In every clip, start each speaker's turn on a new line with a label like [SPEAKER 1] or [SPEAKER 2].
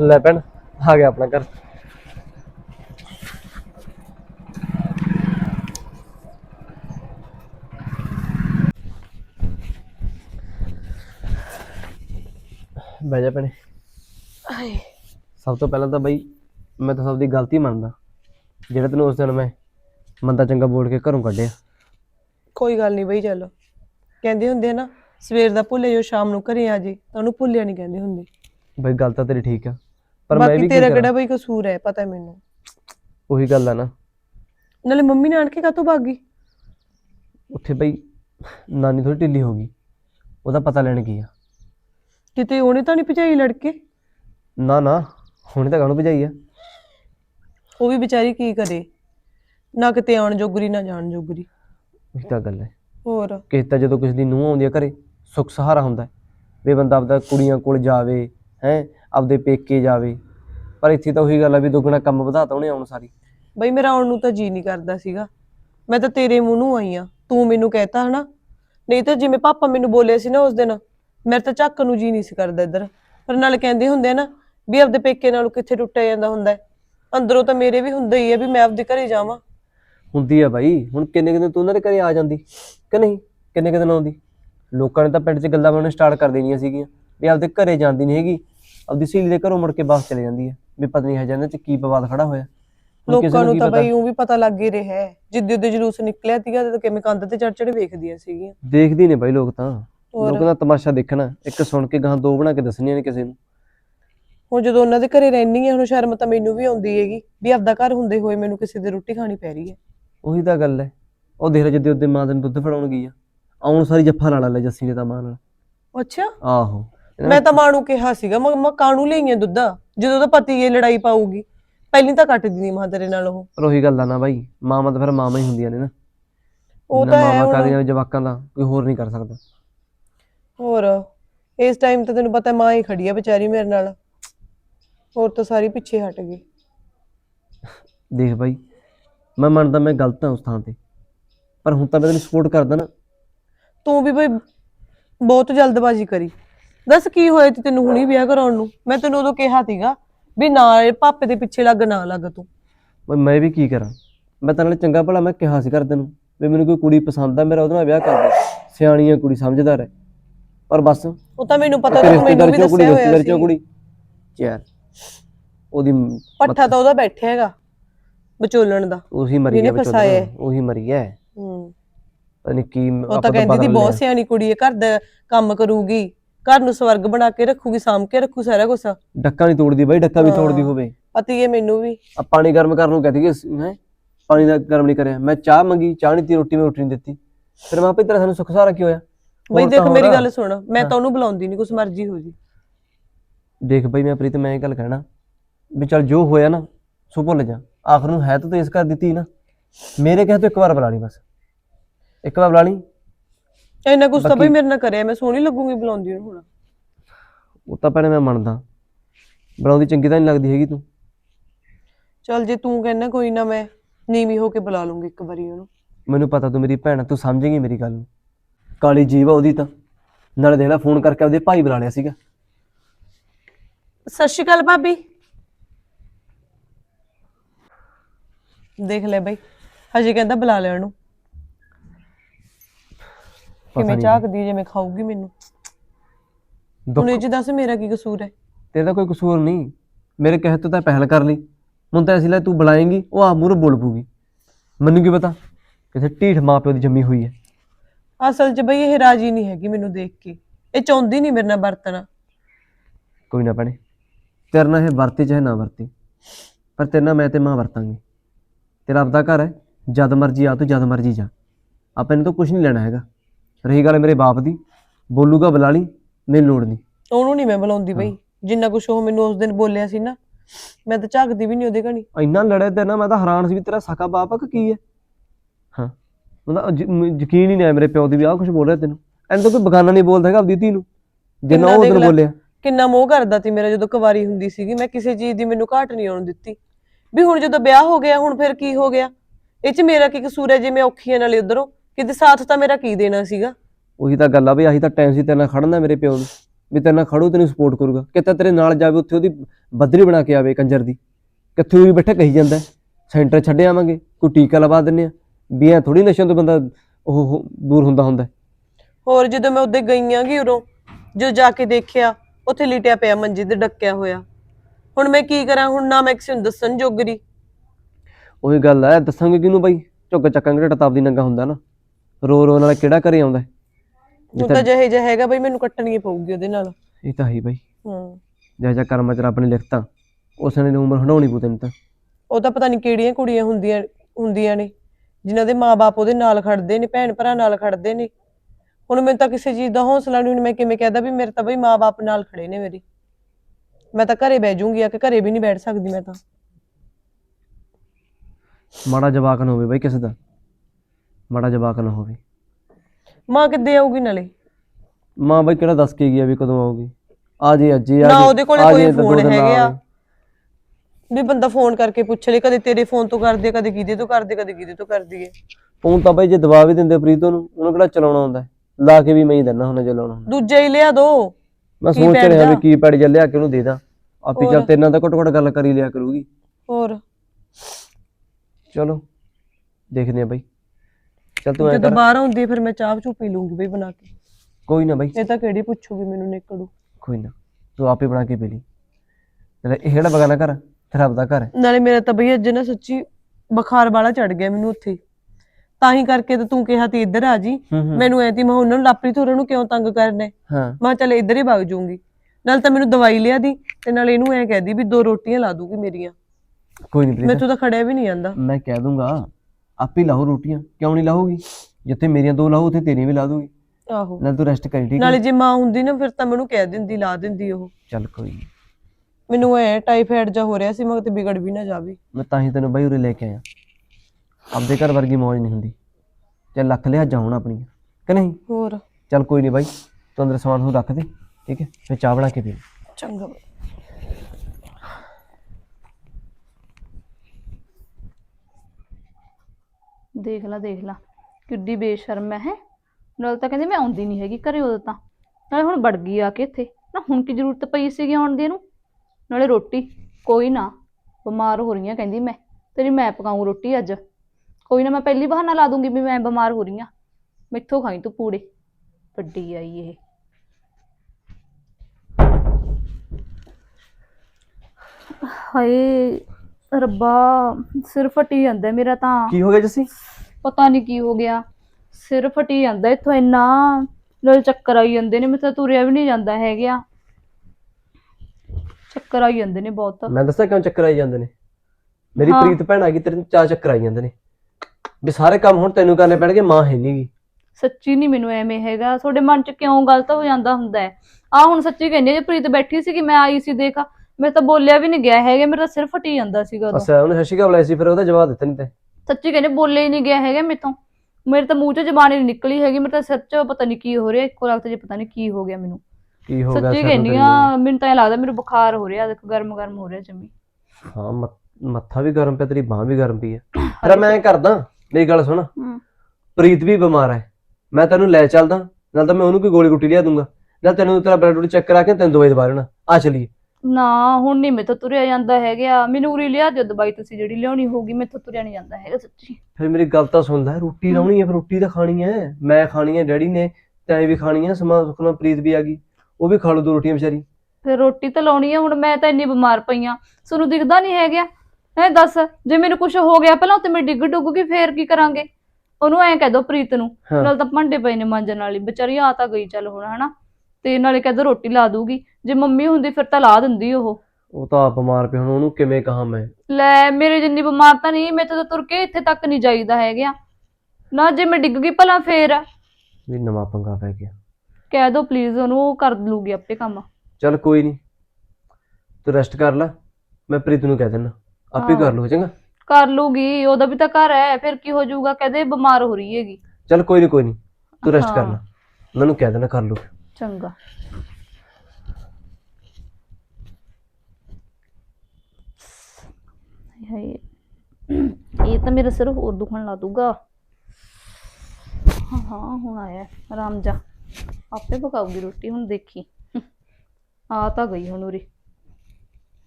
[SPEAKER 1] ਲੈ ਭੈਣ ਆ ਗਿਆ ਆਪਣਾ ਘਰ। ਬਹਿ ਜਾ ਭੈਣੇ।
[SPEAKER 2] ਹਾਏ।
[SPEAKER 1] ਸਭ ਤੋਂ ਪਹਿਲਾਂ ਤਾਂ ਬਈ ਮੈਂ ਤਾਂ ਸਭ ਦੀ ਗਲਤੀ ਮੰਨਦਾ। ਜਿਹੜਾ ਤੈਨੂੰ ਉਸ ਦਿਨ ਮੈਂ ਮੰਦਾ ਚੰਗਾ ਬੋਲ ਕੇ ਘਰੋਂ ਕੱਢਿਆ।
[SPEAKER 2] ਕੋਈ ਗੱਲ ਨਹੀਂ ਬਈ ਚਲੋ। ਕਹਿੰਦੇ ਹੁੰਦੇ ਆ ਨਾ ਸਵੇਰ ਦਾ ਭੁੱਲੇ ਜੋ ਸ਼ਾਮ ਨੂੰ ਘਰੇ ਆ ਜੇ ਤਾਂ ਉਹਨੂੰ ਭੁੱਲਿਆ ਨਹੀਂ ਕਹਿੰਦੇ ਹੁੰਦੇ।
[SPEAKER 1] ਬਈ ਗੱਲ ਤਾਂ ਤੇਰੀ ਠੀਕ ਆ। ਪਰ ਮੈਂ
[SPEAKER 2] ਬਾਕੀ
[SPEAKER 1] ਵੀ ਕੀ
[SPEAKER 2] ਤੇਰਾ
[SPEAKER 1] ਕਰਾਂ?
[SPEAKER 2] ਕਿਹੜਾ ਬਈ ਕਸੂਰ ਹੈ ਪਤਾ ਮੈਨੂੰ।
[SPEAKER 1] ਉਹੀ ਗੱਲ ਆ ਨਾ।
[SPEAKER 2] ਨਾਲੇ ਮੰਮੀ ਨੇ ਆਣ ਕੇ ਕਾਤੋਂ ਭਾਗੀ?
[SPEAKER 1] ਉੱਥੇ ਬਈ ਨਾਨੀ ਥੋੜੀ ਢਿੱਲੀ ਹੋ ਗਈ। ਉਹਦਾ ਪਤਾ ਲੈਣ ਗਈ ਆ।
[SPEAKER 2] ਕਿਤੇ ਉਹਨੇ ਤਾਂ ਨਹੀਂ ਭਜਾਈ ਲੜਕੇ?
[SPEAKER 1] ਨਾ ਨਾ ਹੁਣੇ ਤਾਂ ਕਾਹਨੂੰ ਭਜਾਈ ਆ?
[SPEAKER 2] ਉਹ ਵੀ ਵਿਚਾਰੀ ਕੀ ਕਰੇ? ਨਾ ਕਿਤੇ ਆਉਣ ਜੋਗਰੀ ਨਾ ਜਾਣ ਜੋਗਰੀ।
[SPEAKER 1] ਉਹੀ ਤਾਂ ਗੱਲ ਹੈ।
[SPEAKER 2] ਹੋਰ?
[SPEAKER 1] ਕਿਸੇ ਤਾਂ ਜਦੋਂ ਕਿਸੇ ਦੀ ਨੂੰਹ ਆਉਂਦੀ ਆ ਘਰੇ ਸੁੱਖ ਸਹਾਰਾ ਹੁੰਦਾ ਹੈ। ਵੀ ਬੰਦਾ ਆਪਦਾ ਕੁੜੀਆਂ ਕੋਲ ਜਾਵੇ ਹੈ? ਆਪਦੇ ਪੇਕੇ ਜਾਵੇ। ਪਰ ਇੱਥੇ ਤਾਂ ਉਹੀ ਗੱਲ ਆ ਵੀ ਦੁੱਗਣਾ ਕੰਮ ਵਧਾਤਾ ਉਹਨੇ ਆਉਣ ਸਾਰੀ।
[SPEAKER 2] ਬਈ ਮੇਰਾ ਆਉਣ ਨੂੰ ਤਾਂ ਜੀ ਨਹੀਂ ਕਰਦਾ ਸੀਗਾ। ਮੈਂ ਤਾਂ ਤੇਰੇ ਮੂੰਹ ਨੂੰ ਆਈ ਆ। ਤੂੰ ਮੈਨੂੰ ਕਹਿਤਾ ਹਨਾ। ਨਹੀਂ ਤਾਂ ਜਿਵੇਂ ਪਾਪਾ ਮੈਨੂੰ ਬੋਲੇ ਸੀ ਨਾ ਉਸ ਦਿਨ ਮੇਰੇ ਤਾਂ ਝੱਕ ਨੂੰ ਜੀ ਨਹੀਂ ਸੀ ਕਰਦਾ ਇੱਧਰ। ਪਰ ਨਾਲ ਕਹਿੰਦੇ ਹੁੰਦੇ ਆ ਨਾ ਵੀ ਆਪਦੇ ਪੇਕੇ ਨਾਲੋਂ ਕਿੱਥੇ ਟੁੱਟਿਆ ਜਾਂਦਾ ਹੁੰਦਾ ਹੈ। ਅੰਦਰੋਂ ਤਾਂ ਮੇਰੇ ਵੀ ਹੁੰਦਾ ਹੀ ਹੈ ਵੀ ਮੈਂ ਆਪਦੇ ਘਰੇ ਜਾਵਾਂ।
[SPEAKER 1] ਹੁੰਦੀ ਆ ਬਾਈ। ਹੁਣ ਕਿੰਨੇ ਕਿੰਨੇ ਤੂੰ ਉਹਨਾਂ ਦੇ ਘਰੇ ਆ ਜਾਂਦੀ? ਕਿ ਨਹੀਂ? ਕਿੰਨੇ ਕਿੰਨੇ ਆਉਂਦੀ? ਲੋਕਾਂ ਨੇ ਤਾਂ ਪਿੰਡ 'ਚ ਗੱਲਾਂ ਬਣਾਉਣੀਆਂ ਸਟਾਰਟ ਕਰ ਦੇਣੀਆਂ ਸੀਗੀਆਂ। ਵੀ ਆਪਦੇ ਘਰੇ ਜਾਂਦੀ ਨਹੀਂ ਹੈਗੀ। ਆਪਦੀ ਸਹੇਲੀ ਦੇ ਘਰੋਂ ਮੁੜ ਕੇ ਵਾਪਸ ਚਲੇ ਜਾਂਦੀ ਹੈ ਵੀ ਪਤਾ ਨਹੀਂ ਹੈ ਜਾਂਦੇ 'ਚ ਕੀ ਬਵਾਦ ਖੜਾ ਹੋਇਆ। ਹੁਣ ਕਿਸੇ
[SPEAKER 2] ਲੋਕਾਂ ਨੂੰ
[SPEAKER 1] ਕੀ
[SPEAKER 2] ਤਾਂ
[SPEAKER 1] ਪਤਾ?
[SPEAKER 2] ਬਈ ਉਹ ਵੀ ਪਤਾ ਲੱਗ ਹੀ ਰਿਹਾ ਹੈ। ਜਿੱਦੇ ਉਹਦੇ ਜਲੂਸ ਨਿਕਲਿਆ ਸੀਗਾ ਤੇ ਕਿਵੇਂ ਕੰਧ ਤੇ ਚੜ ਚੜ ਵੇਖਦੀਆਂ ਸੀਗੀਆਂ।
[SPEAKER 1] ਦੇਖਦੀ ਨੇ ਬਾਈ ਲੋਕ ਤਾਂ।
[SPEAKER 2] ਹੋਰ।
[SPEAKER 1] ਲੋਕਾਂ ਦਾ ਤਮਾਸ਼ਾ ਦੇਖਣਾ ਇੱਕ ਸੁਣ ਕੇ ਗਾਂ ਦੋ ਬਣਾ ਕੇ ਦੱਸਣੀਆਂ ਨੇ ਕਿਸੇ ਨੂੰ।
[SPEAKER 2] ਹੁਣ ਜਦੋਂ ਉਹਨਾਂ ਦੇ ਘਰੇ ਰਹਿਣੀ ਹੈ ਹੁਣ ਸ਼ਰਮ ਤਾਂ ਮੈਨੂੰ ਵੀ ਆਉਂਦੀ ਹੈਗੀ ਵੀ ਆਪਦਾ ਘਰ ਹੁੰਦੇ ਹੋਏ ਮੈਨੂੰ ਕਿਸੇ ਦੀ ਰੋਟੀ ਖਾਣੀ ਪੈ ਰਹੀ ਹੈ।
[SPEAKER 1] ਉਹੀ ਤਾਂ ਗੱਲ ਹੈ। ਉਹ ਦੇਖ ਲੈ ਜਿੱਦੇ ਉਹਦੇ ਮਾਂ ਤੈਨੂੰ ਦੁੱਧ ਫੜਾਉਣ ਗਈ ਆ। ਆਉਣ ਸਾਰੀ ਜੱਫਾ ਲਾ ਲੈ ਜੱਸੀ ਨੇ ਤਾਂ ਮਾਂ ਨਾਲ।
[SPEAKER 2] ਅੱਛਾ?
[SPEAKER 1] ਆਹੋ।
[SPEAKER 2] ਮੈਂ ਤਾਂ ਮਾਂ ਨੂੰ ਕਿਹਾ ਸੀਗਾ ਮੈਂ ਮੈਂ ਕਾਣੂ ਲਈਆਂ ਦੁੱਧਾ ਜਦੋਂ ਉਹਦਾ ਪਤੀ ਇਹ ਲੜਾਈ ਪਾਊਗੀ। ਪਹਿਲੀ ਤਾਂ ਕੱਟਦੀ ਨਹੀਂ ਮਾਂ ਤੇਰੇ ਨਾਲ ਉਹ।
[SPEAKER 1] ਪਰ ਉਹੀ ਗੱਲ ਆ ਨਾ ਬਾਈ ਮਾਵਾਂ ਤਾਂ ਫਿਰ ਮਾਵਾਂ ਹੀ ਹੁੰਦੀਆਂ ਨੇ ਨਾ।
[SPEAKER 2] ਉਹ ਤਾਂ ਹੈ
[SPEAKER 1] ਮਾਵਾਂ
[SPEAKER 2] ਹੁਣ।
[SPEAKER 1] ਕਰਦੀਆਂ ਜਵਾਕਾਂ ਦਾ ਕੋਈ ਹੋਰ ਨਹੀਂ ਕਰ ਸਕਦਾ।
[SPEAKER 2] ਹੋਰ ਇਸ ਟਾਈਮ ਤਾਂ ਤੈਨੂੰ ਪਤਾ ਮਾਂ ਹੀ ਖੜੀ ਆ ਵਿਚਾਰੀ ਮੇਰੇ ਨਾਲ। ਹੋਰ ਤਾਂ ਸਾਰੀ ਪਿੱਛੇ ਹਟ ਗਈ।
[SPEAKER 1] ਦੇਖ ਬਾਈ ਮੈਂ ਮੰਨਦਾ ਮੈਂ ਗਲਤ ਹਾਂ ਉਸ ਥਾਂ ਤੇ। ਪਰ ਹੁਣ ਤਾਂ ਮੈਂ ਤੈਨੂੰ ਸਪੋਰਟ ਕਰਦਾ ਨਾ।
[SPEAKER 2] ਤੂੰ ਵੀ ਬਈ ਬਹੁਤ ਜਲਦਬਾਜ਼ੀ ਕਰੀ। ਦੱਸ ਕੀ ਹੋਇਆ ਤੇ ਤੈਨੂੰ ਹੁਣੀ ਵਿਆਹ ਕਰਾਉਣ ਨੂੰ? ਮੈਂ ਤੈਨੂੰ ਉਦੋਂ ਕਿਹਾ ਸੀਗਾ ਵੀ ਨਾ ਇਹ ਪਾਪੇ ਦੇ ਪਿੱਛੇ ਲੱਗ ਨਾ ਲੱਗ ਤੂੰ।
[SPEAKER 1] ਬਈ ਮੈਂ ਵੀ ਕੀ ਕਰਾਂ? ਮੈਂ ਤਾਂ ਨਾਲੇ ਚੰਗਾ ਭਲਾ ਮੈਂ ਕਿਹਾ ਸੀ ਕਰ ਤੈਨੂੰ ਵੀ ਮੈਨੂੰ ਕੋਈ ਕੁੜੀ ਪਸੰਦ ਆ ਮੇਰਾ ਉਹਦੇ ਨਾਲ ਵਿਆਹ ਕਰ ਦੇ। ਸਿਆਣੀ ਆ ਕੁੜੀ ਸਮਝਦਾਰ ਹੈ ਪਰ ਬਸ
[SPEAKER 2] ਉਹ ਤਾਂ ਮੈਨੂੰ ਪਤਾ ਤੂੰ ਮੈਨੂੰ ਵੀ ਦੱਸਿਆ ਹੋਇਆ ਸੀ।
[SPEAKER 1] ਕੁੜੀ। ਯਾਰ ਉਹਦੀ
[SPEAKER 2] ਪੱਠਾ ਤਾਂ ਉਹਦਾ ਬੈਠਿਆ ਹੈਗਾ ਵਿਚੋਲਣ ਦਾ।
[SPEAKER 1] ਉਹੀ ਮਰੀ ਹੈ ਵਿਚੋਲਣ। ਉਹੀ ਮਰੀ ਹੈ
[SPEAKER 2] ਹੂੰ।
[SPEAKER 1] ਪਤਾ ਨੀ ਕੀ
[SPEAKER 2] ਉਹ ਤਾਂ ਕਹਿੰਦੀ ਬਹੁਤ ਸਿਆਣੀ ਕੁੜੀ ਹੈ ਘਰ ਦਾ ਕੰਮ ਕਰੂਗੀ। ਘਰ ਨੂੰ ਸਵਰਗ ਬਣਾ ਕੇ ਰੱਖੂਗੀ ਸਾਂਭ ਕੇ ਰੱਖੂ ਸਾਰਾ ਕੁਝ
[SPEAKER 1] ਡੱਕਾ ਨਹੀਂ ਤੋੜਦੀ ਬਾਈ ਡੱਕਾ ਵੀ ਤੋੜਦੀ ਹੋਵੇ।
[SPEAKER 2] ਪਤੀ ਹੈ ਮੈਨੂੰ ਵੀ।
[SPEAKER 1] ਆ ਪਾਣੀ ਗਰਮ ਕਰਨ ਨੂੰ ਕਹਤੀ ਕਿ ਹੈ? ਪਾਣੀ ਦਾ ਗਰਮ ਨਹੀਂ ਕਰਿਆ। ਮੈਂ ਚਾਹ ਮੰਗੀ ਚਾਹ ਨਹੀਂ ਤੀ ਰੋਟੀ ਮੈਂ ਰੋਟੀ ਨਹੀਂ ਦਿੱਤੀ। ਫਿਰ ਮੈਂ ਆਪੇ ਤੇਰਾ ਸਾਨੂੰ ਸੁੱਖ ਸਾਰਾ ਕੀ ਹੋਇਆ?
[SPEAKER 2] ਬਈ ਦੇਖ ਮੇਰੀ। ਗੱਲ ਸੁਣ ਮੈਂ ਤਾਂ ਉਹਨੂੰ ਬੁਲਾਉਂਦੀ ਨਹੀਂ ਕੁਛ ਮਰਜ਼ੀ ਹੋ ਜੀ।
[SPEAKER 1] ਦੇਖ ਬਈ ਮੈਂ ਪ੍ਰੀਤ ਮੈਂ ਇਹ ਗੱਲ ਕਹਿਣਾ। ਵੀ ਚੱਲ ਜੋ ਹੋਇਆ ਨਾ ਸੋ ਭੁੱਲ ਜਾ। ਆਖਰ ਨੂੰ ਹੈ ਤਾਂ ਤੂੰ ਇਸ ਕਰ ਦਿੱਤੀ ਨਾ। ਮੇਰੇ ਕਹੇ ਤੋਂ ਇੱਕ ਵਾਰ ਬੁਲਾ ਲਈ ਬਸ। ਇੱਕ ਵਾਰ ਬੁਲਾ ਲਈ।
[SPEAKER 2] ਇੰਨਾ ਤਾਂ ਬਈ ਮੇਰੇ ਨਾਲ ਕਰਿਆ ਮੈਂ ਸੋਹਣੀ ਲੱਗੂਗੀ ਬੁਲਾਉਂਦੀ ਨੂੰ ਹੁਣ।
[SPEAKER 1] ਉਹ ਤਾਂ ਭੈਣੇ ਮੈਂ ਮੰਨਦਾ। ਬੁਲਾਉਂਦੀ ਚੰਗੀ ਤਾਂ ਨਹੀਂ ਲੱਗਦੀ ਹੈਗੀ ਤੂੰ।
[SPEAKER 2] ਚੱਲ ਜੇ ਤੂੰ ਕਹਿੰਦਾ ਕੋਈ ਨਾ ਮੈਂ ਨੀਵੀਂ ਹੋ ਕੇ ਬੁਲਾ ਲੂੰਗੀ ਇੱਕ ਵਾਰੀ ਉਹਨੂੰ।
[SPEAKER 1] ਮੈਨੂੰ ਪਤਾ ਤੂੰ ਮੇਰੀ ਭੈਣ ਆ, ਤੂੰ ਸਮਝੇਂਗੀ ਮੇਰੀ ਗੱਲ ਨੂੰ। ਕਾਲੀ ਜੀਵ ਆ ਉਹਦੀ ਤਾਂ। ਨਾਲੇ ਦੇਖ ਲੈ ਫੋਨ ਕਰਕੇ ਉਹਦੇ ਭਾਈ ਬੁਲਾ ਲਿਆ ਸੀਗਾ।
[SPEAKER 2] ਸਤਿ ਸ਼੍ਰੀ ਅਕਾਲ ਭਾਬੀ। ਦੇਖ ਲੈ ਬਈ ਹਜੇ ਕਹਿੰਦਾ ਬੁਲਾ ਲੈ ਉਹਨੂੰ। ਕਿਵੇਂ
[SPEAKER 1] ਨੀ
[SPEAKER 2] ਝਾਕਦੀ ਜਿਵੇਂ ਖਾਊਗੀ ਮੈਨੂੰ। ਹੁਣ ਇਹ ਚ ਦੱਸ ਮੇਰਾ ਕੀ ਕਸੂਰ ਹੈ?
[SPEAKER 1] ਤੇਰਾ ਕੋਈ ਕਸੂਰ ਨਹੀਂ। ਮੇਰੇ ਕਹੇ ਤੋਂ ਤਾਂ ਪਹਿਲ ਕਰ ਲਈ। ਹੁਣ ਤਾਂ ਅਸੀਂ ਲੈ ਤੂੰ ਬੁਲਾਏਂਗੀ ਉਹ ਆਪ ਮੂਹਰੇ ਬੋਲ ਪੂਗੀ ਮੈਨੂੰ ਕੀ ਪਤਾ? ਕਿਸੇ ਢੀਠ ਮਾਪਿਓ ਦੀ ਜੰਮੀ ਹੋਈ ਹੈ।
[SPEAKER 2] ਅਸਲ 'ਚ ਬਈ ਇਹ ਰਾਜੀ ਨਹੀਂ ਹੈਗੀ ਮੈਨੂੰ ਦੇਖ ਕੇ। ਇਹ ਚਾਹੁੰਦੀ ਨਹੀਂ ਮੇਰੇ ਨਾਲ ਵਰਤਣਾ।
[SPEAKER 1] ਕੋਈ ਨਾ ਭੈਣੇ। ਤੇਰੇ ਨਾਲ ਇਹ ਵਰਤੇ ਚਾਹੇ ਨਾ ਵਰਤੇ। ਪਰ ਤੇਰੇ ਨਾਲ ਮੈਂ ਤੇ ਮਾਂ ਵਰਤਾਂਗੇ। ਤੇਰਾ ਆਪਦਾ ਘਰ ਹੈ। ਜਦ ਮਰਜ਼ੀ ਆ ਤੂੰ ਜਦ ਮਰਜ਼ੀ ਜਾ। ਆਪਾਂ ਇਹਨੂੰ ਤਾਂ ਕੁਝ ਨਹੀਂ ਲੈਣਾ ਹੈਗਾ। ਰਹੀ ਗੱਲ ਮੇਰੇ ਬਾਪ ਦੀ ਬੋਲੂਗਾ ਬੁਲਾ ਲਈ ਮੈਨੂੰ ਲੋੜ ਨਹੀਂ।
[SPEAKER 2] ਉਹਨੂੰ ਨਹੀਂ ਮੈਂ ਬੁਲਾਉਂਦੀ ਬਈ ਜਿੰਨਾ ਕੁਛ ਉਹ ਮੈਨੂੰ ਉਸ ਦਿਨ ਬੋਲਿਆ ਸੀ ਨਾ ਮੈਂ ਤਾਂ ਝਾਕਦੀ ਵੀ ਨਹੀਂ ਉਹਦੇ ਕਣੀ
[SPEAKER 1] ਇੰਨਾ ਲੜੇ ਤੇ ਨਾ ਮੈਂ ਤਾਂ ਹੈਰਾਨ ਸੀ ਵੀ ਤੇਰਾ ਸਕਾ ਬਾਪ ਕਿ ਕੀ ਹੈ। ਹਾਂ ਉਹਦਾ ਜ- ਮ- ਯਕੀਨ ਹੀ ਨਹੀਂ ਆਇਆ ਮੇਰੇ ਪਿਓ ਦੀ ਵੀ ਆਹ ਕੁਝ ਬੋਲ ਰਿਹਾ ਤੈਨੂੰ। ਐਂ ਤਾਂ ਕੋਈ ਬਗਾਨਾ ਨਹੀਂ ਬੋਲਦਾ ਹੈਗਾ ਆਪਦੀ ਧੀ ਨੂੰ ਜਿੰਨਾ ਉਹ
[SPEAKER 2] ਲੈ।
[SPEAKER 1] ਬੋਲਿਆ।
[SPEAKER 2] ਕਿੰਨਾ ਮੋਹ ਕਰਦਾ ਸੀ ਮੇਰਾ ਜਦੋਂ ਕੁਵਾਰੀ ਹੁੰਦੀ ਸੀਗੀ ਮੈਂ ਕਿਸੇ ਚੀਜ਼ ਦੀ ਮੈਨੂੰ ਘਾਟ ਨਹੀਂ ਆਉਣ ਦਿੱਤੀ। ਵੀ ਹੁਣ ਜਦੋਂ ਵਿਆਹ ਹੋ ਗਿਆ ਹੁਣ ਫਿਰ ਕੀ ਹੋ ਗਿਆ? ਇਹ 'ਚ ਮੇਰਾ ਕੀ ਕਸੂਰ ਹੈ ਜੇ ਮੈਂ ਔਖੀ ਆ ਨਾਲੇ ਉਧਰੋਂ? ਕਿਤੇ ਸਾਥ ਤਾਂ ਮੇਰਾ ਕੀ ਦੇਣਾ ਸੀਗਾ?
[SPEAKER 1] ਉਹੀ ਤਾਂ ਗੱਲ ਆ ਵੀ ਆਹੀ ਤਾਂ ਟਾਈਮ ਸੀ ਤੇਰੇ ਨਾਲ ਖੜਨਾ ਮੇਰੇ ਪਿਓ ਨੂੰ ਵੀ ਤੇਰੇ ਨਾਲ ਖੜੂ ਤੈਨੂੰ ਸਪੋਰਟ ਕਰੂਗਾ। ਕਿਤੇ ਤੇਰੇ ਨਾਲ ਜਾਵੇ ਉੱਥੇ ਉਹਦੀ ਬੱਦਰੀ ਬਣਾ ਕੇ ਆਵੇ ਕੰਜਰ ਦੀ। ਕਿੱਥੇ ਵੀ ਬੈਠਾ ਕਹੀ ਜਾਂਦਾ ਸੈਂਟਰ ਛੱਡ ਆਵਾਂਗੇ ਕੋਈ ਟੀਕਾ ਲਵਾ ਦਿੰਨੇ ਆ ਵੀ ਐ ਥੋੜੀ ਨਸ਼ਿਆਂ ਤੋਂ ਬੰਦਾ ਉਹ ਦੂਰ ਹੁੰਦਾ ਹੁੰਦਾ।
[SPEAKER 2] ਹੋਰ ਜਦੋਂ ਮੈਂ ਉੱਤੇ ਗਈ ਆਂਗੀ ਉਰੋਂ ਜੋ ਜਾ ਕੇ ਦੇਖਿਆ ਉੱਥੇ ਲਿਟਿਆ ਪਿਆ ਮੰਜੇ ਤੇ ਡੱਕਿਆ ਹੋਇਆ। ਹੁਣ ਮੈਂ ਕੀ ਕਰਾਂ ਹੁਣ ਨਾ ਮੈਂ ਕਿਸੇ ਨੂੰ ਦੱਸਣ ਜੋਗਰੀ।
[SPEAKER 1] ਉਹੀ ਗੱਲ ਹੈ ਦੱਸਾਂਗੇ ਕਿਹਨੂੰ ਬਾਈ? ਝੁੱਕ ਚੱਕਾਂਗੇ ਢਟਾ ਆਪਦੀ ਨੰਗਾ ਹੁੰਦਾ ਨਾ। ਰੋ ਰੋ ਨਾਲ ਕਿਹੜਾ ਘਰੇ ਆਉਂਦਾ ਹੈ?
[SPEAKER 2] ਹੁਣ ਤਾਂ ਜਿਹੇ ਜਿਹਾ ਹੈਗਾ ਬਈ ਮੈਨੂੰ ਕੱਟਣੀ ਪਊਗੀ ਉਹਦੇ ਨਾਲ।
[SPEAKER 1] ਇਹ ਤਾਂ ਹੈ ਬਾਈ।
[SPEAKER 2] ਹੂੰ।
[SPEAKER 1] ਜਿਹਾ ਜਿਹਾ ਕਰਮਾਂ ਚ ਰੱਬ ਨੇ ਲਿਖਤਾ ਉਸ ਨੇ ਉਮਰ ਹੰਡਾਉਣੀ ਪੂ ਤੈਨੂੰ ਤਾਂ।
[SPEAKER 2] ਉਹ ਤਾਂ ਪਤਾ ਨਹੀਂ ਕਿਹੜੀਆਂ ਕੁੜੀਆਂ ਹੁੰਦੀਆਂ ਹੁੰਦੀਆਂ ਨੇ ਜਿਨ੍ਹਾਂ ਦੇ ਮਾਪੇ ਉਹਦੇ ਨਾਲ ਖੜਦੇ ਨੇ ਭੈਣ ਭਰਾ ਨਾਲ ਖੜਦੇ ਨੇ। ਹੁਣ ਮੈਨੂੰ ਤਾਂ ਕਿਸੇ ਚੀਜ਼ ਦਾ ਹੌਸਲਾ ਨਹੀਂ ਹੁਣ ਮੈਂ ਕਿਵੇਂ ਕਹਦਾ ਵੀ ਮੇਰੇ ਤਾਂ ਬਈ ਮਾਪੇ ਨਾਲ ਖੜੇ ਨੇ ਮੇਰੀ। ਮੈਂ ਤਾਂ ਘਰੇ ਬਹਿ ਜਾਊਂਗੀ ਆ ਕਿ ਘਰੇ ਵੀ ਨਹੀਂ ਬੈਠ ਸਕਦੀ ਮੈਂ ਤਾਂ।
[SPEAKER 1] ਮਾੜਾ ਜਵਾਕ ਨਾ ਹੋਵੇ ਬਾਈ ਕਿਸੇ ਦਾ। ਮਾੜਾ ਜਵਾਕ ਨਾ ਹੋਵੇ।
[SPEAKER 2] ਮਾਂ ਕਿੱਦੇ ਆਊਗੀ ਨਾਲੇ?
[SPEAKER 1] ਮਾਂ ਬਾਈ ਕਿਹੜਾ ਦੱਸ ਕੇ ਗਿਆ ਵੀ ਕਦੋਂ ਆਊਗੀ? ਆ ਜੇ ਅੱਜ ਹੀ ਆ
[SPEAKER 2] ਨਾ
[SPEAKER 1] ਜੇ-
[SPEAKER 2] ਉਹਦੇ ਕੋਲੇ
[SPEAKER 1] ਆ
[SPEAKER 2] ਕੋਈ
[SPEAKER 1] ਤਾਂ ਦੋ
[SPEAKER 2] ਫੋਨ
[SPEAKER 1] ਦਿਨ
[SPEAKER 2] ਹੈਗੇ ਆ। ਵੀ ਬੰਦਾ ਫੋਨ ਕਰਕੇ ਪੁੱਛ ਲੇ ਕਦੇ ਤੇਰੇ ਫੋਨ ਤੋਂ ਕਰਦੇ ਕਦੇ ਕਿਹਦੇ ਤੋਂ ਕਰਦੇ ਕਦੇ ਕਿਹਦੇ ਤੋਂ ਕਰਦੀ ਏ।
[SPEAKER 1] ਫੋਨ ਤਾਂ ਬਾਈ ਜੇ ਦਬਾ ਵੀ ਦਿੰਦੇ ਪ੍ਰੀਤ ਨੂੰ ਉਹਨੂੰ ਕਿਹੜਾ ਚਲਾਉਣਾ ਆਉਂਦਾ ਹੈ? ਲਾ ਕੇ ਵੀ ਮੈਂ ਹੀ ਦਿੰਦਾ ਹੁਣ ਜੇ ਲਾਉਣਾ ਹੁੰਦਾ।
[SPEAKER 2] ਦੂਜਾ ਹੀ ਲਿਆ ਦੋ।
[SPEAKER 1] ਮੈਂ ਸੋਚ ਰਿਹਾ ਵੀ
[SPEAKER 2] ਜਾ?
[SPEAKER 1] ਕੀ ਪੈੜ ਜਾ ਲਿਆ ਕੇ ਉਹਨੂੰ ਦੇ ਦਾਂ। ਆਪੇ ਚੱਲ ਨਾਲ ਤਾਂ ਘੱਟੋ ਘੱਟ ਗੱਲ ਕਰੀ ਲਿਆ ਕਰੂਗੀ।
[SPEAKER 2] ਹੋਰ।
[SPEAKER 1] ਚਲੋ ਦੇਖਦੇ ਆ ਬਾਈ। ਚੱਲ ਤੂੰ ਐ
[SPEAKER 2] ਜਦੋਂ
[SPEAKER 1] ਕਰ।
[SPEAKER 2] ਬਾਹਰ ਆਉਂਦੀ ਫਿਰ ਮੈਂ ਚਾਹ ਚੂ ਪੀ ਲੂੰਗੀ ਬਈ ਬਣਾ ਕੇ।
[SPEAKER 1] ਕੋਈ ਨਾ ਬਾਈ।
[SPEAKER 2] ਇਹ ਤਾਂ ਕਿਹੜੀ ਪੁੱਛੂਗੀ ਮੈਨੂੰ ਨੇਕੜੂ।
[SPEAKER 1] ਕੋਈ ਨਾ ਤੂੰ ਆਪੇ ਬਣਾ ਕੇ ਪੀ ਲਈ। ਨਾਲੇ ਇਹ ਕਿਹੜਾ ਬਗਾਨਾ ਘਰ? ਤੇਰਾ ਆਪਦਾ ਘਰ ਹੈ।
[SPEAKER 2] ਨਾਲੇ ਮੇਰਾ ਤਾਂ ਬਈ ਅੱਜ ਨਾ ਸੱਚੀ ਬੁਖਾਰ ਵਾਲਾ ਚੜ ਗਿਆ ਮੈਨੂੰ ਉੱਥੇ। ਤਾਂ ਹੀ ਕਰਕੇ ਤਾਂ ਤੂੰ ਕਿਹਾ ਤੀ ਇੱਧਰ ਆ ਜੀ।
[SPEAKER 1] ਹੂੰ ਹੂੰ।
[SPEAKER 2] ਮੈਨੂੰ ਐ ਤੀ ਮੈਂ ਉਹਨਾਂ ਨੂੰ ਲਾਪਰੀ ਥੋਰਾਂ ਨੂੰ ਕਿਉਂ ਤੰਗ ਕਰਨਾ ਹੈ?
[SPEAKER 1] ਹਾਂ।
[SPEAKER 2] ਮੈਂ ਕਿਹਾ ਚੱਲ ਇੱਧਰ ਹੀ ਵਗ ਜੂੰਗੀ ਨਾਲ ਤਾਂ ਮੈਨੂੰ ਦਵਾਈ ਲਿਆ ਦੀ ਤੇ ਨਾਲ ਇਹਨੂੰ ਐ ਕਹਿਦੀ ਵੀ ਦੋ ਰੋਟੀਆਂ ਲਾ ਦੂਗੀ ਮੇਰੀਆਂ।
[SPEAKER 1] ਕੋਈ ਨਹੀਂ ਪ੍ਰੀਤ।
[SPEAKER 2] ਮੈਥੋਂ ਤਾਂ ਖੜਿਆ ਵੀ ਨਹੀਂ ਜਾਂਦਾ।
[SPEAKER 1] ਮੈਂ ਕਹਿ ਦੂੰਗਾ ਆਪੇ ਲਾਹੋ ਰੋਟੀਆਂ ਕਿਉਂ ਨਹੀਂ ਲਾਹੋਗੀ? ਜਿੱਥੇ ਮੇਰੀਆਂ ਦੋ ਲਾਹੋ ਉੱਥੇ ਤੇਰੀਆਂ ਵੀ ਲਾ ਦੂਗੀ।
[SPEAKER 2] ਆਹੋ।
[SPEAKER 1] ਨਾਲ ਤੂੰ ਰੈਸਟ ਕਰੀ ਠੀਕ
[SPEAKER 2] ਨਾਲੇ ਜੇ ਮਾਂ ਹੁੰਦੀ ਨਾ ਫਿਰ ਤਾਂ ਮੈਨੂੰ ਕਹਿ ਦਿੰਦੀ ਲਾ ਦਿੰਦੀ ਉਹ।
[SPEAKER 1] ਚੱਲ ਕੋਈ ਨੀ।
[SPEAKER 2] ਮੈਨੂੰ ਐ ਟਾਈਫਾਇਡ ਜਾ ਹੋ ਰਿਹਾ ਸੀ ਮੈਂ ਕਿਤੇ ਵਿਗੜ ਵੀ ਨਾ ਜਾਵੇ।
[SPEAKER 1] ਮੈਂ ਤਾਂ ਹੀ ਤੈਨੂੰ ਬਾਈ ਉਰੇ ਲੈ ਕੇ ਆਇਆ। ਆਪਦੇ ਘਰ ਵਰਗੀ ਮੌਜ ਨਹੀਂ ਹੁੰਦੀ। ਚੱਲ ਲੱਖ ਲਿਆ ਜਾਉਣ ਆਪਣੀਆਂ ਕਿ ਨਹੀਂ?
[SPEAKER 2] ਹੋਰ।
[SPEAKER 1] ਚੱਲ ਕੋਈ ਨਹੀਂ ਬਾਈ ਤੂੰ ਅੰਦਰ ਸਮਾਨ ਨੂੰ ਰੱਖ ਦੇ ਠੀਕ ਹੈ? ਮੈਂ ਚਾਹ ਬਣਾ ਕੇ ਪੀ।
[SPEAKER 2] ਚੰਗਾ ਬਈ।
[SPEAKER 3] ਦੇਖ ਲਾ ਦੇਖ ਲਾ। ਕਿੱਡੀ ਬੇਸ਼ਰਮ ਹੈ। ਨਾਲ ਤਾਂ ਕਹਿੰਦੀ ਮੈਂ ਆਉਂਦੀ ਨਹੀਂ ਹੈਗੀ ਘਰੇ ਉਦੋਂ ਤਾਂ। ਨਾਲੇ ਹੁਣ ਵੜ ਗਈ ਆ ਕੇ ਇੱਥੇ। ਨਾ ਹੁਣ ਕੀ ਜ਼ਰੂਰਤ ਪਈ ਸੀਗੀ ਆਉਣ ਦੀ ਇਹਨੂੰ? ਨਾਲੇ ਰੋਟੀ, ਕੋਈ ਨਾ। ਬਿਮਾਰ ਹੋ ਰਹੀ ਆ ਕਹਿੰਦੀ ਮੈਂ। ਤੇਰੀ ਮੈਂ ਪਕਾਉਂ ਰੋਟੀ ਅੱਜ। ਕੋਈ ਨਾ ਮੈਂ ਪਹਿਲੀ ਬਹਾਨਾ ਲਾ ਦੂੰਗੀ ਵੀ ਮੈਂ ਬਿਮਾਰ ਹੋ ਰਹੀ ਆ। ਮੈਥੋਂ ਖਾਈ ਤੂੰ ਪੂੜੇ। ਵੱਡੀ ਆਈ ਇਹ। ਹਾਏ। ਰੱਬਾ ਸਿਰ ਫਟੀ ਜਾਂਦਾ ਮੇਰਾ ਤਾਂ।
[SPEAKER 1] ਕੀ ਹੋ ਗਿਆ ਜੱਸੀ?
[SPEAKER 3] ਪਤਾ ਨਹੀਂ ਕੀ ਹੋ ਗਿਆ। ਸਿਰ ਫਟੀ ਜਾਂਦਾ ਇੱਥੋਂ ਇੰਨਾ ਨਾਲ ਚੱਕਰ ਆਈ ਜਾਂਦੇ ਨੇ ਮੇਰੇ ਤਾਂ ਤੁਰਿਆ ਵੀ ਨਹੀਂ ਜਾਂਦਾ ਹੈਗਾ। ਚੱਕਰ ਆਈ ਜਾਂਦੇ ਨੇ ਬਹੁਤ।
[SPEAKER 1] ਮੈਂ ਦੱਸਾਂ ਕਿਉਂ ਚੱਕਰ ਆਈ ਜਾਂਦੇ ਨੇ? ਮੇਰੀ
[SPEAKER 3] ਹਾਂ।
[SPEAKER 1] ਪ੍ਰੀਤ ਭੈਣ ਆ ਗਈ ਤੇਰੇ ਨੂੰ ਚਾਰ ਚੱਕਰ ਆਈ ਜਾਂਦੇ ਨੇ। ਵੀ ਸਾਰੇ ਕੰਮ ਹੁਣ ਤੈਨੂੰ ਕਰਨੇ ਪੈਣਗੇ ਮਾਂ ਹੈ ਨਹੀਂਗੀ
[SPEAKER 3] ਸੱਚੀ ਨਹੀਂ ਮੈਨੂੰ ਐਵੇਂ ਹੈਗਾ। ਤੁਹਾਡੇ ਮਨ 'ਚ ਕਿਉਂ ਗਲਤ ਹੋ ਜਾਂਦਾ ਹੁੰਦਾ ਹੈ? ਆ ਹੁਣ ਸੱਚੀ ਕਹਿੰਦੀ ਹਾਂ, ਜੇ ਪ੍ਰੀਤ ਬੈਠੀ ਸੀ ਕਿ ਮੈਂ ਆਈ ਸੀ ਦੇਖ ਮੈਂ ਤਾਂ ਬੋਲਿਆ ਵੀ ਨਹੀਂ ਗਿਆ ਹੈਗਾ ਮੇਰਾ ਸਿਰ ਫਟੀ ਜਾਂਦਾ ਸੀਗਾ ਉਦੋਂ।
[SPEAKER 1] ਅੱਛਾ ਉਹਨੇ ਸ਼ਸ਼ੀ ਕਾ ਬੁਲਾਇਆ ਸੀ ਫਿਰ ਉਹਦਾ ਜਵਾਬ ਦਿੱਤਾ ਨਹੀਂ ਤੇ?
[SPEAKER 3] ਸੱਚੀ ਕਹਿੰਦੇ ਬੋਲੇ ਹੀ ਨਹੀਂ ਗਿਆ ਹੈਗਾ ਮੇਤੋਂ। ਮੇਰੇ ਤਾਂ ਮੂੰਹ 'ਚ ਜ਼ਬਾਨ ਹੀ ਨਹੀਂ ਨਿਕਲੀ ਹੈਗੀ ਮੇਰੇ ਤਾਂ ਸਿਰ 'ਚ ਪਤਾ ਨਹੀਂ ਕੀ ਹੋ ਰਿਹਾ ਇੱਕੋ ਲੱਖ ਜੇ ਪਤਾ ਨਹੀਂ ਕੀ ਹੋ ਗਿਆ ਮੈਨੂੰ।
[SPEAKER 1] ਕੀ ਹੋ ਗਿਆ
[SPEAKER 3] ਸੱਚੀ
[SPEAKER 1] ਸਿਰ
[SPEAKER 3] ਕਹਿੰਦੀ ਆ ਮੈਨੂੰ ਤਾਂ ਇਹ ਲੱਗਦਾ ਮੈਨੂੰ ਬੁਖਾਰ ਹੋ ਰਿਹਾ ਦੇਖੋ ਗਰਮ ਗਰਮ ਹੋ ਰਿਹਾ ਜਮੀ?
[SPEAKER 1] ਹਾਂ ਮੱਥ- ਮੱਥਾ ਵੀ ਗਰਮ ਪਿਆ ਤੇਰੀ ਬਾਹ ਵੀ ਗਰਮ ਪਈ ਹੈ ਫਿਰ ਮੈਂ ਐਂ ਕਰਦਾ ਮੇਰੀ ਗੱਲ ਸੁਣ। ਪ੍ਰੀਤ ਵੀ ਬਿਮਾਰ ਹੈ। ਮੈਂ ਤੈਨੂੰ ਲੈ ਚੱਲਦਾ ਨਾਲ ਤਾਂ ਮੈਂ ਉਹਨੂੰ ਕੋਈ ਗੋਲੀ ਗੁੱਟੀ ਲਿਆ ਦੂੰਗਾ। ਨਾਲ ਤੈਨੂੰ ਤੇਰਾ ਬਲੱਡ ਚੈੱਕ ਕਰਾ ਕੇ ਤੈਨੂੰ ਦਵਾਈ ਦਵਾ ਦੇਣਾ। ਆ ਚਲੀਏ।
[SPEAKER 3] ਨਾ ਹੁਣ ਨਹੀਂ ਮੇਥੋਂ ਤੁਰਿਆ ਜਾਂਦਾ ਹੈਗਾ। ਮੈਨੂੰ ਉਰੀ ਲਿਆ ਦਿਓ ਦਵਾਈ ਤੁਸੀਂ ਜਿਹੜੀ ਲਿਆਉਣੀ ਹੋਊਗੀ ਮੇਥੋਂ ਤੁਰਿਆ ਨਹੀਂ ਜਾਂਦਾ ਹੈਗਾ ਸੱਚੀ।
[SPEAKER 1] ਫਿਰ ਮੇਰੀ ਗੱਲ ਤਾਂ ਸੁਣ ਲੈ ਰੋਟੀ ਲਾਉਣੀ ਹੈ ਫਿਰ ਰੋਟੀ ਤਾਂ ਖਾਣੀ ਹੈ ਮੈਂ ਖਾਣੀ ਹੈ ਡੈਡੀ ਨੇ ਤੈਂ ਵੀ ਖਾਣੀ ਹੈ ਸਮਾਂ ਸੁਖਣਾ ਪ੍ਰੀਤ ਵੀ ਆ ਗਈ। ਉਹ ਵੀ ਖਾ ਲੂ ਦੋ ਰੋਟੀਆਂ ਵਿਚਾਰੀ।
[SPEAKER 3] ਫਿਰ ਰੋਟੀ ਤਾਂ ਲਾਉਣੀ ਆ ਹੁਣ ਮੈਂ ਤਾਂ ਇੰਨੀ ਬਿਮਾਰ ਪਈ ਆ। ਤੁਹਾਨੂੰ ਦਿਖਦਾ ਨਹੀਂ ਹੈਗਾ। ਹੈ ਦੱਸ ਜੇ ਮੈਨੂੰ ਕੁਝ ਹੋ ਗਿਆ ਪਹਿਲਾਂ ਤੇ ਮੈਂ ਡਿੱਗ ਡੁੱਗ ਗਈ ਫੇਰ ਕੀ ਕਰਾਂਗੇ? ਉਹਨੂੰ ਐਂ ਕਹਿ ਦੋ ਪ੍ਰੀਤ ਨੂੰ
[SPEAKER 1] ਹਾਂ।
[SPEAKER 3] ਨਾਲ ਤਾਂ ਭਾਂਡੇ ਪਏ ਨੇ ਮਾਂਜਣ ਵਾਲੀ ਵਿਚਾਰੀ ਆ ਤਾਂ ਗਈ ਚੱਲ ਹੁਣ ਹਨਾ? ਤੇ ਨਾਲੇ ਕਹਿ ਦੋ ਰੋਟੀ ਲਾ ਦੂਗੀ। ਜੇ ਮੰਮੀ ਹੁੰਦੀ ਫਿਰ ਤਾਂ ਲਾ ਦਿੰਦੀ ਉਹ।
[SPEAKER 1] ਉਹ ਤਾਂ ਆਪ ਬਿਮਾਰ ਪਿਆ ਹੁਣ ਉਹਨੂੰ ਕਿਵੇਂ ਕਹਾਂ ਮੈਂ?
[SPEAKER 3] ਲੈ ਮੇਰੇ ਜਿੰਨੀ ਬਿਮਾਰ ਤਾਂ ਨਹੀਂ ਮੈਂ ਤਾਂ ਤੁਰ ਕੇ ਇੱਥੇ ਤੱਕ ਨਹੀਂ ਜਾਈਦਾ ਹੈਗਾ ਨਾ ਜੇ ਮੈਂ ਡਿੱਗ ਗਈ ਭਲਾ ਫੇਰ।
[SPEAKER 1] ਵੀ ਨਵਾਂ ਪੰਗਾ ਪੈ ਗਿਆ।
[SPEAKER 3] ਕਹਿ ਦੋ ਪਲੀਜ਼ ਉਹਨੂੰ ਉਹ ਕਰ ਲੂਗੀ ਆਪੇ ਕੰਮ।
[SPEAKER 1] ਚੱਲ ਕੋਈ ਨਹੀਂ। ਤੂੰ ਰੈਸਟ ਕਰ ਲੈ ਮੈਂ ਪ੍ਰੀਤ ਨੂੰ ਕਹਿ ਦਿੰਦਾ ਆਪੇ। ਕਰ ਲੂ ਚੰਗਾ?
[SPEAKER 3] ਕਰ ਲੂਗੀ ਉਹਦਾ ਵੀ ਤਾਂ ਘਰ ਹੈ ਫਿਰ ਕੀ ਹੋ ਜਾਊਗਾ ਕਹਦੇ ਬਿਮਾਰ ਹੋ ਰਹੀ ਹੈਗੀ।
[SPEAKER 1] ਚੱਲ ਕੋਈ ਨਹੀਂ ਕੋਈ ਨਹੀਂ। ਤੂੰ ਰੈਸਟ ਕਰ। ਲੈ। ਮੈਨੂੰ ਕਹਿ ਦੇਣਾ ਕਰ ਲੂ
[SPEAKER 3] ਚੰਗਾ। ਹਾਏ। ਇਹ ਤਾਂ ਮੇਰਾ ਸਿਰ ਹੋਰ ਦੁਖਣ ਲਾ ਦੂਗਾ ਹਾਂ ਹਾਂ ਹੁਣ ਆਇਆ ਆਰਾਮ ਜਾ। ਆਪੇ ਪਕਾਉਗੀ ਰੋਟੀ ਹੁਣ ਦੇਖੀ। ਆ ਤਾਂ ਗਈ ਹੁਣ ਉਰੇ।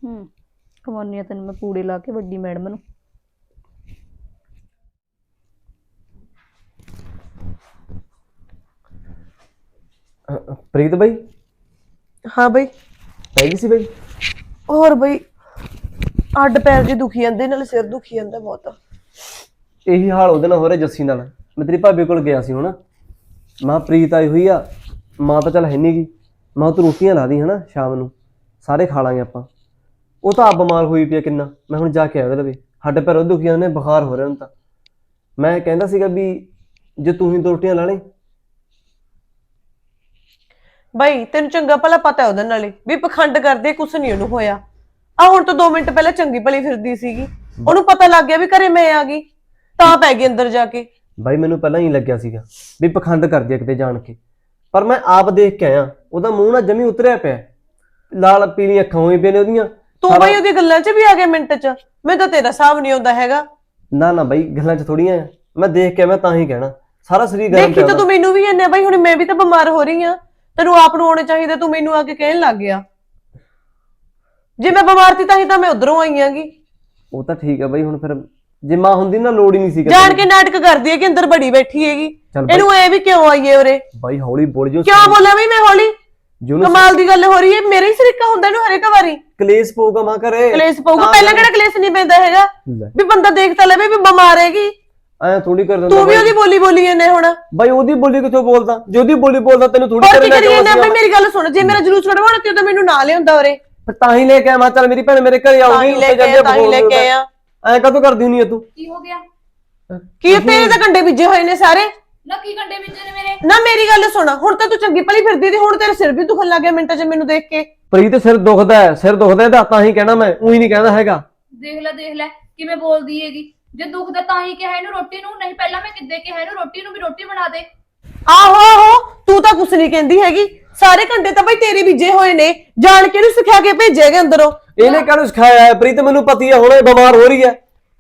[SPEAKER 3] ਹੂੰ ਕਮਾਉਣੀ ਆ ਤੈਨੂੰ ਮੈਂ ਪੂੜੇ ਲਾ ਕੇ ਵੱਡੀ ਮੈਡਮ ਨੂੰ।
[SPEAKER 1] ਪ੍ਰੀਤ ਬਾਈ?
[SPEAKER 2] ਹਾਂ ਬਈ।
[SPEAKER 1] ਪੈ ਗਈ ਸੀ ਬਾਈ?
[SPEAKER 2] ਹੋਰ ਬਈ ਅੱਡ ਪੈਰ ਜੇ ਦੁਖੀ ਜਾਂਦੇ ਨਾਲ ਸਿਰ ਦੁਖੀ ਜਾਂਦਾ ਬਹੁਤ।
[SPEAKER 1] ਇਹੀ ਹਾਲ ਉਹਦੇ ਨਾਲ ਹੋ ਰਿਹਾ ਜੱਸੀ ਨਾਲ। ਮੈਂ ਤੇਰੀ ਭਾਬੀ ਕੋਲ ਗਿਆ ਸੀ ਹੁਣ। ਮਾਂ ਪ੍ਰੀਤ ਆਈ ਹੋਈ ਆ। ਮਾਂ ਤਾਂ ਚੱਲ ਹੈ ਗੀ। ਮਾਂ ਤੂੰ ਰੋਟੀਆਂ ਲਾ ਦੀ ਹਨਾ ਸ਼ਾਮ ਨੂੰ। ਸਾਰੇ ਖਾ ਲਾਂਗੇ ਆਪਾਂ। ਉਹ ਤਾਂ ਆਪ ਬਿਮਾਰ ਹੋਈ ਪਈ ਆ ਕਿੰਨਾ। ਮੈਂ ਹੁਣ ਜਾ ਕੇ ਆਇਆ ਉਹਦੇ ਲਵੇ। ਹੱਡ ਪੈਰ ਉਹ ਦੁਖੀ ਨੇ ਬੁਖਾਰ ਹੋ ਰਿਹਾ ਉਹਨੂੰ ਤਾਂ। ਮੈਂ ਕਹਿੰਦਾ ਸੀਗਾ ਵੀ ਜੇ ਤੂੰ ਹੀ ਦੋ ਰੋਟੀਆਂ ਲਾ ਲੈ
[SPEAKER 2] ਬਈ ਤੈਨੂੰ ਚੰਗਾ ਭਲਾ ਪਤਾ ਉਹਦੇ ਨਾਲੇ ਵੀ ਪਖੰਡ ਕਰਦੇ ਕੁਛ ਨਹੀਂ ਉਹਨੂੰ ਹੋਇਆ। ਆ ਹੁਣ ਤਾਂ 2 ਮਿੰਟ ਪਹਿਲਾਂ ਚੰਗੀ ਭਲੀ ਫਿਰਦੀ ਸੀਗੀ। ਉਹਨੂੰ ਪਤਾ ਲੱਗ ਗਿਆ ਵੀ ਘਰੇ ਮੈਂ ਆ ਗਈ। ਤਾਂ ਪੈ ਗਈ ਅੰਦਰ ਜਾ ਕੇ।
[SPEAKER 1] ਬਾਈ ਮੈਨੂੰ ਪਹਿਲਾਂ ਹੀ ਲੱਗਿਆ ਸੀਗਾ ਵੀ ਪਖੰਡ ਕਰਦੀ ਆ ਕਿਤੇ ਜਾਣ ਕੇ। ਪਰ ਮੈਂ ਆਪ ਦੇਖ ਕੇ ਆਇਆ ਉਹਦਾ ਮੂੰਹ ਨਾ ਜਮੀ ਉਤਰਿਆ ਪਿਆ। ਲਾਲ ਪੀਲੀਆਂ ਅੱਖਾਂ ਹੋਈ ਪਈਆਂ ਨੇ ਉਹਦੀਆਂ।
[SPEAKER 2] ਤੂੰ ਬਈ ਉਹਦੀ ਗੱਲਾਂ 'ਚ ਵੀ ਆ ਗਿਆ ਮਿੰਟ 'ਚ। ਮੈਂ ਤਾਂ ਤੇਰਾ ਹਿਸਾਬ ਨਹੀਂ ਆਉਂਦਾ ਹੈਗਾ।
[SPEAKER 1] ਨਾ ਨਾ ਬਾਈ ਗੱਲਾਂ 'ਚ ਥੋੜੀਆਂ ਆ ਮੈਂ ਦੇਖ ਕੇ ਮੈਂ ਤਾਂ ਹੀ ਕਹਿਣਾ। ਸਾਰਾ ਸਰੀਰ ਗਰਮ
[SPEAKER 2] ਦੇਖੀ
[SPEAKER 1] ਪਿਆ
[SPEAKER 2] ਤਾਂ
[SPEAKER 1] ਉਹਦਾ।
[SPEAKER 2] ਤੂੰ ਮੈਨੂੰ ਵੀ ਇੰਨੇ ਬਈ ਹੁਣ ਮੈਂ ਵੀ ਤਾਂ ਬਿਮਾਰ ਹੋ ਰਹੀ ਆ। ਤੈਨੂੰ ਆਪ ਨੂੰ ਆਉਣੇ ਚਾਹੀਦੇ ਤੂੰ ਮੈਨੂੰ ਆ ਕੇ ਕਹਿਣ ਲੱਗ ਗਿਆ। ਜੇ ਮੈਂ ਬਿਮਾਰ ਸੀ ਤਾਂ ਹੀ ਤਾਂ ਮੈਂ ਉਧਰੋਂ ਆਈ ਆਂਗੀ।
[SPEAKER 1] ਉਹ ਤਾਂ ਠੀਕ ਹੈ ਬਾਈ ਹੁਣ ਫਿਰ ਜੇ ਮਾਂ ਹੁੰਦੀ ਨਾ ਲੋੜ ਹੀ ਨਹੀਂ ਸੀ
[SPEAKER 2] ਜਾਣ ਕੇ ਨਾਟਕ ਕਰਦੀ ਹੈ ਕਿ ਅੰਦਰ ਬੜੀ ਬੈਠੀ ਹੈਗੀ।
[SPEAKER 1] ਚੱਲ ਬਾਈ।
[SPEAKER 2] ਇਹਨੂੰ ਐ ਵੀ ਕਿਉਂ ਆਈਏ ਉਰੇ?
[SPEAKER 1] ਬਾਈ ਹੌਲੀ ਬੋਲ ਜੋ।
[SPEAKER 2] ਕਿਉਂ ਬੋਲਾਂ ਵੀ ਮੈਂ ਹੌਲੀ?
[SPEAKER 1] ਜਿਹਨੂੰ
[SPEAKER 2] ਕਮਾਲ ਦੀ ਗੱਲ ਹੋ ਰਹੀ ਹੈ ਮੇਰੇ ਹੀ ਸਰੀਕਾ ਹੁੰਦਾ ਇਹਨੂੰ ਹਰੇਕ ਵਾਰੀ।
[SPEAKER 1] ਕਲੇਸ਼ ਪਊਗਾ ਮਾਂ ਕਰੇ
[SPEAKER 2] ਕਲੇਸ਼ ਪਊਗਾ ਪਹਿਲਾਂ ਕਿਹੜਾ ਕਲੇਸ਼ ਨਹੀਂ ਪੈਂਦਾ ਹੈਗਾ? ਵੀ ਬੰਦਾ ਦੇਖ ਤਾਂ ਲਵੇ ਵੀ ਬਿਮਾਰ ਹੈਗੀ।
[SPEAKER 1] ਐ ਥੋੜੀ ਕਰ ਦਿੰਦਾ
[SPEAKER 2] ਤੂੰ ਵੀ ਉਹਦੀ ਬੋਲੀ ਬੋਲੀ ਇਹਨੇ ਹੁਣ।
[SPEAKER 1] ਬਾਈ ਉਹਦੀ ਬੋਲੀ ਕਿੱਥੋਂ ਬੋਲਦਾ? ਜੇ ਉਹਦੀ ਬੋਲੀ ਬੋਲਦਾ ਤੈਨੂੰ ਥੋੜੀ
[SPEAKER 2] ਹੋਰ ਕੀ ਕਰੀਏ ਮੇਰੀ ਗੱਲ ਸੁਣ ਜੇ ਮੇਰਾ ਜਲੂਸ ਕਢਵਾਉਣਾ ਤੇ ਤਾਂ ਮੈਨੂੰ ਨਾ ਲਿਆਉਂਦਾ ਉਰੇ।
[SPEAKER 1] ਫਿਰ ਤਾਂ ਹੀ ਲੈ ਕੇ ਆਇਆ ਮੈਂ ਚੱਲ ਮੇਰੀ ਭੈਣ ਮੇਰੇ ਘਰੇ
[SPEAKER 2] ਤਾਂ
[SPEAKER 1] ਆਉਗੀ
[SPEAKER 2] ਹੀ ਲੈ ਕੇ ਆਇਆ ਤਾਂ ਹੀ ਲੈ ਕੇ ਆਇਆ।
[SPEAKER 1] ਐ ਕਦੋਂ ਕਰਦੀ ਹੁੰਨੀ ਆ ਤੂੰ?
[SPEAKER 3] ਕੀ ਹੋ ਗਿਆ?
[SPEAKER 2] ਕੀ ਤੇਰੇ ਤਾਂ ਕੰਡੇ ਬੀਜੇ ਹੋਏ ਨੇ ਸਾਰੇ?
[SPEAKER 3] ਨਾ ਕੀ ਕੰਡੇ ਵਿੱਚ ਨੇ ਮੇਰੇ?
[SPEAKER 2] ਨਾ ਮੇਰੀ ਗੱਲ ਸੁਣ ਹੁਣ ਤਾਂ ਤੂੰ ਚੰਗੀ ਭਲੀ ਫਿਰਦੀ ਤੇ ਹੁਣ ਤੇਰੇ ਸਿਰ ਵੀ ਦੁਖਣ ਲੱਗ ਗਿਆ ਮਿੰਟਾਂ 'ਚ ਮੈਨੂੰ ਦੇਖ ਕੇ।
[SPEAKER 1] ਪ੍ਰੀਤ ਸਿਰ ਦੁਖਦਾ ਹੈ ਸਿਰ ਦੁਖਦਾ ਤਾਂ ਤਾਂ ਹੀ ਕਹਿਣਾ ਮੈਂ ਉਹੀ ਨਹੀਂ ਕਹਿੰਦਾ ਹੈਗਾ।
[SPEAKER 4] ਦੇਖ ਲੈ ਦੇਖ ਲੈ ਕਿਵੇਂ ਬੋਲਦੀ ਹੈਗੀ। ਜੇ ਦੁਖਦਾ ਤਾਂ ਹੀ ਕਿਹਾ ਇਹਨੂੰ ਰੋਟੀ ਨੂੰ ਨਹੀਂ ਪਹਿਲਾਂ ਮੈਂ ਕਿੱਦੇ ਕਿਹਾ ਇਹਨੂੰ ਰੋਟੀ ਨੂੰ ਵੀ ਰੋਟੀ ਬਣਾ ਦੇ।
[SPEAKER 2] ਆਹੋ ਆਹੋ ਤੂੰ ਤਾਂ ਕੁਛ ਨਹੀਂ ਕਹਿੰਦੀ ਹੈਗੀ। ਸਾਰੇ ਕੰਡੇ ਤਾਂ ਬਈ ਤੇਰੇ ਬੀਜੇ ਹੋਏ ਨੇ ਜਾਣ ਕੇ ਇਹਨੂੰ ਸਿਖਾ ਕੇ ਭੇਜੇਗਾ ਅੰਦਰੋਂ।
[SPEAKER 1] ਇਹਨੇ ਕਾਹਨੂੰ ਸਿਖਾਇਆ ਹੈ? ਪ੍ਰੀਤ ਮੈਨੂੰ ਪਤੀ ਹੈ ਹੁਣ ਇਹ ਬਿਮਾਰ ਹੋ ਰਹੀ ਹੈ।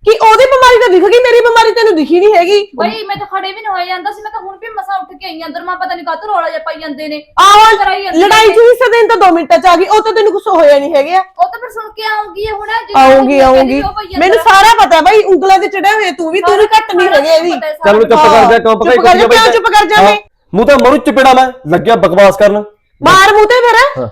[SPEAKER 2] ਕਿ ਉਹਦੀ ਬਿਮਾਰੀ ਤਾਂ ਦਿਖ ਗਈ ਮੇਰੀ ਬਿਮਾਰੀ ਤੈਨੂੰ ਦਿਖੀ ਨਹੀਂ ਹੈਗੀ।
[SPEAKER 4] ਬਈ ਮੈਂ ਤਾਂ ਖੜੇ ਵੀ ਨਹੀਂ ਹੋਇਆ ਜਾਂਦਾ ਸੀ ਮੈਂ ਤਾਂ ਹੁਣ ਵੀ ਮਸਾ ਉੱਠ ਕੇ ਆਈ ਅੰਦਰ ਮੈਂ ਪਤਾ ਨਹੀਂ ਕਾਹਤੋਂ ਰੌਲਾ ਜਿਹਾ ਪਾਈ ਜਾਂਦੇ ਨੇ।
[SPEAKER 2] ਆਹੋ
[SPEAKER 4] ਕਰਾਈ ਜਾਂਦੀ
[SPEAKER 2] ਲੜਾਈ 'ਚ ਹਿੱਸਾ ਦੇਣ ਤਾਂ 2 ਮਿੰਟਾਂ 'ਚ ਆ ਗਈ ਉਹ ਤਾਂ ਤੈਨੂੰ ਕੁਛ ਹੋਇਆ ਨਹੀਂ ਹੈਗਾ।
[SPEAKER 4] ਉਹ ਤਾਂ ਫਿਰ ਸੁਣ ਕੇ ਆਉਂਗੀ ਇਹ ਹੁਣ
[SPEAKER 2] ਆਉਂਗੀ
[SPEAKER 4] ਤੂੰ ਕਹਿੰਦੀ
[SPEAKER 2] ਆਉਂਗੀ।
[SPEAKER 4] ਉਹ ਪਈ ਜਾਂਦਾ।
[SPEAKER 2] ਮੈਨੂੰ ਸਾਰਾ ਪਤਾ ਬਈ ਉਂਗਲਾਂ ਤੇ ਚੜਿਆ ਹੋਇਆ ਤੂੰ ਵੀ ਤੂੰ ਵੀ ਘੱਟ ਨਹੀਂ ਹੈਗੇ ਇਹਦੀ।
[SPEAKER 1] ਚੱਲ। ਚੁੱਪ ਕਰ ਜਾ ਕਿਉਂ
[SPEAKER 2] ਚੁੱਪ ਕਰ ਜਾ, ਚੁੱਪ ਕਰ ਜਾ ਮੈਂ?
[SPEAKER 1] ਮੂੰਹ ਤਾਂ ਮਰੂ ਚਪੇੜਾ ਮੈਂ ਲੱਗਿਆ ਬਕਵਾਸ ਕਰਨ।
[SPEAKER 2] ਮਾਰ ਮੂੰਹ ਤੇ ਫਿਰ?
[SPEAKER 1] ਹਾਂ।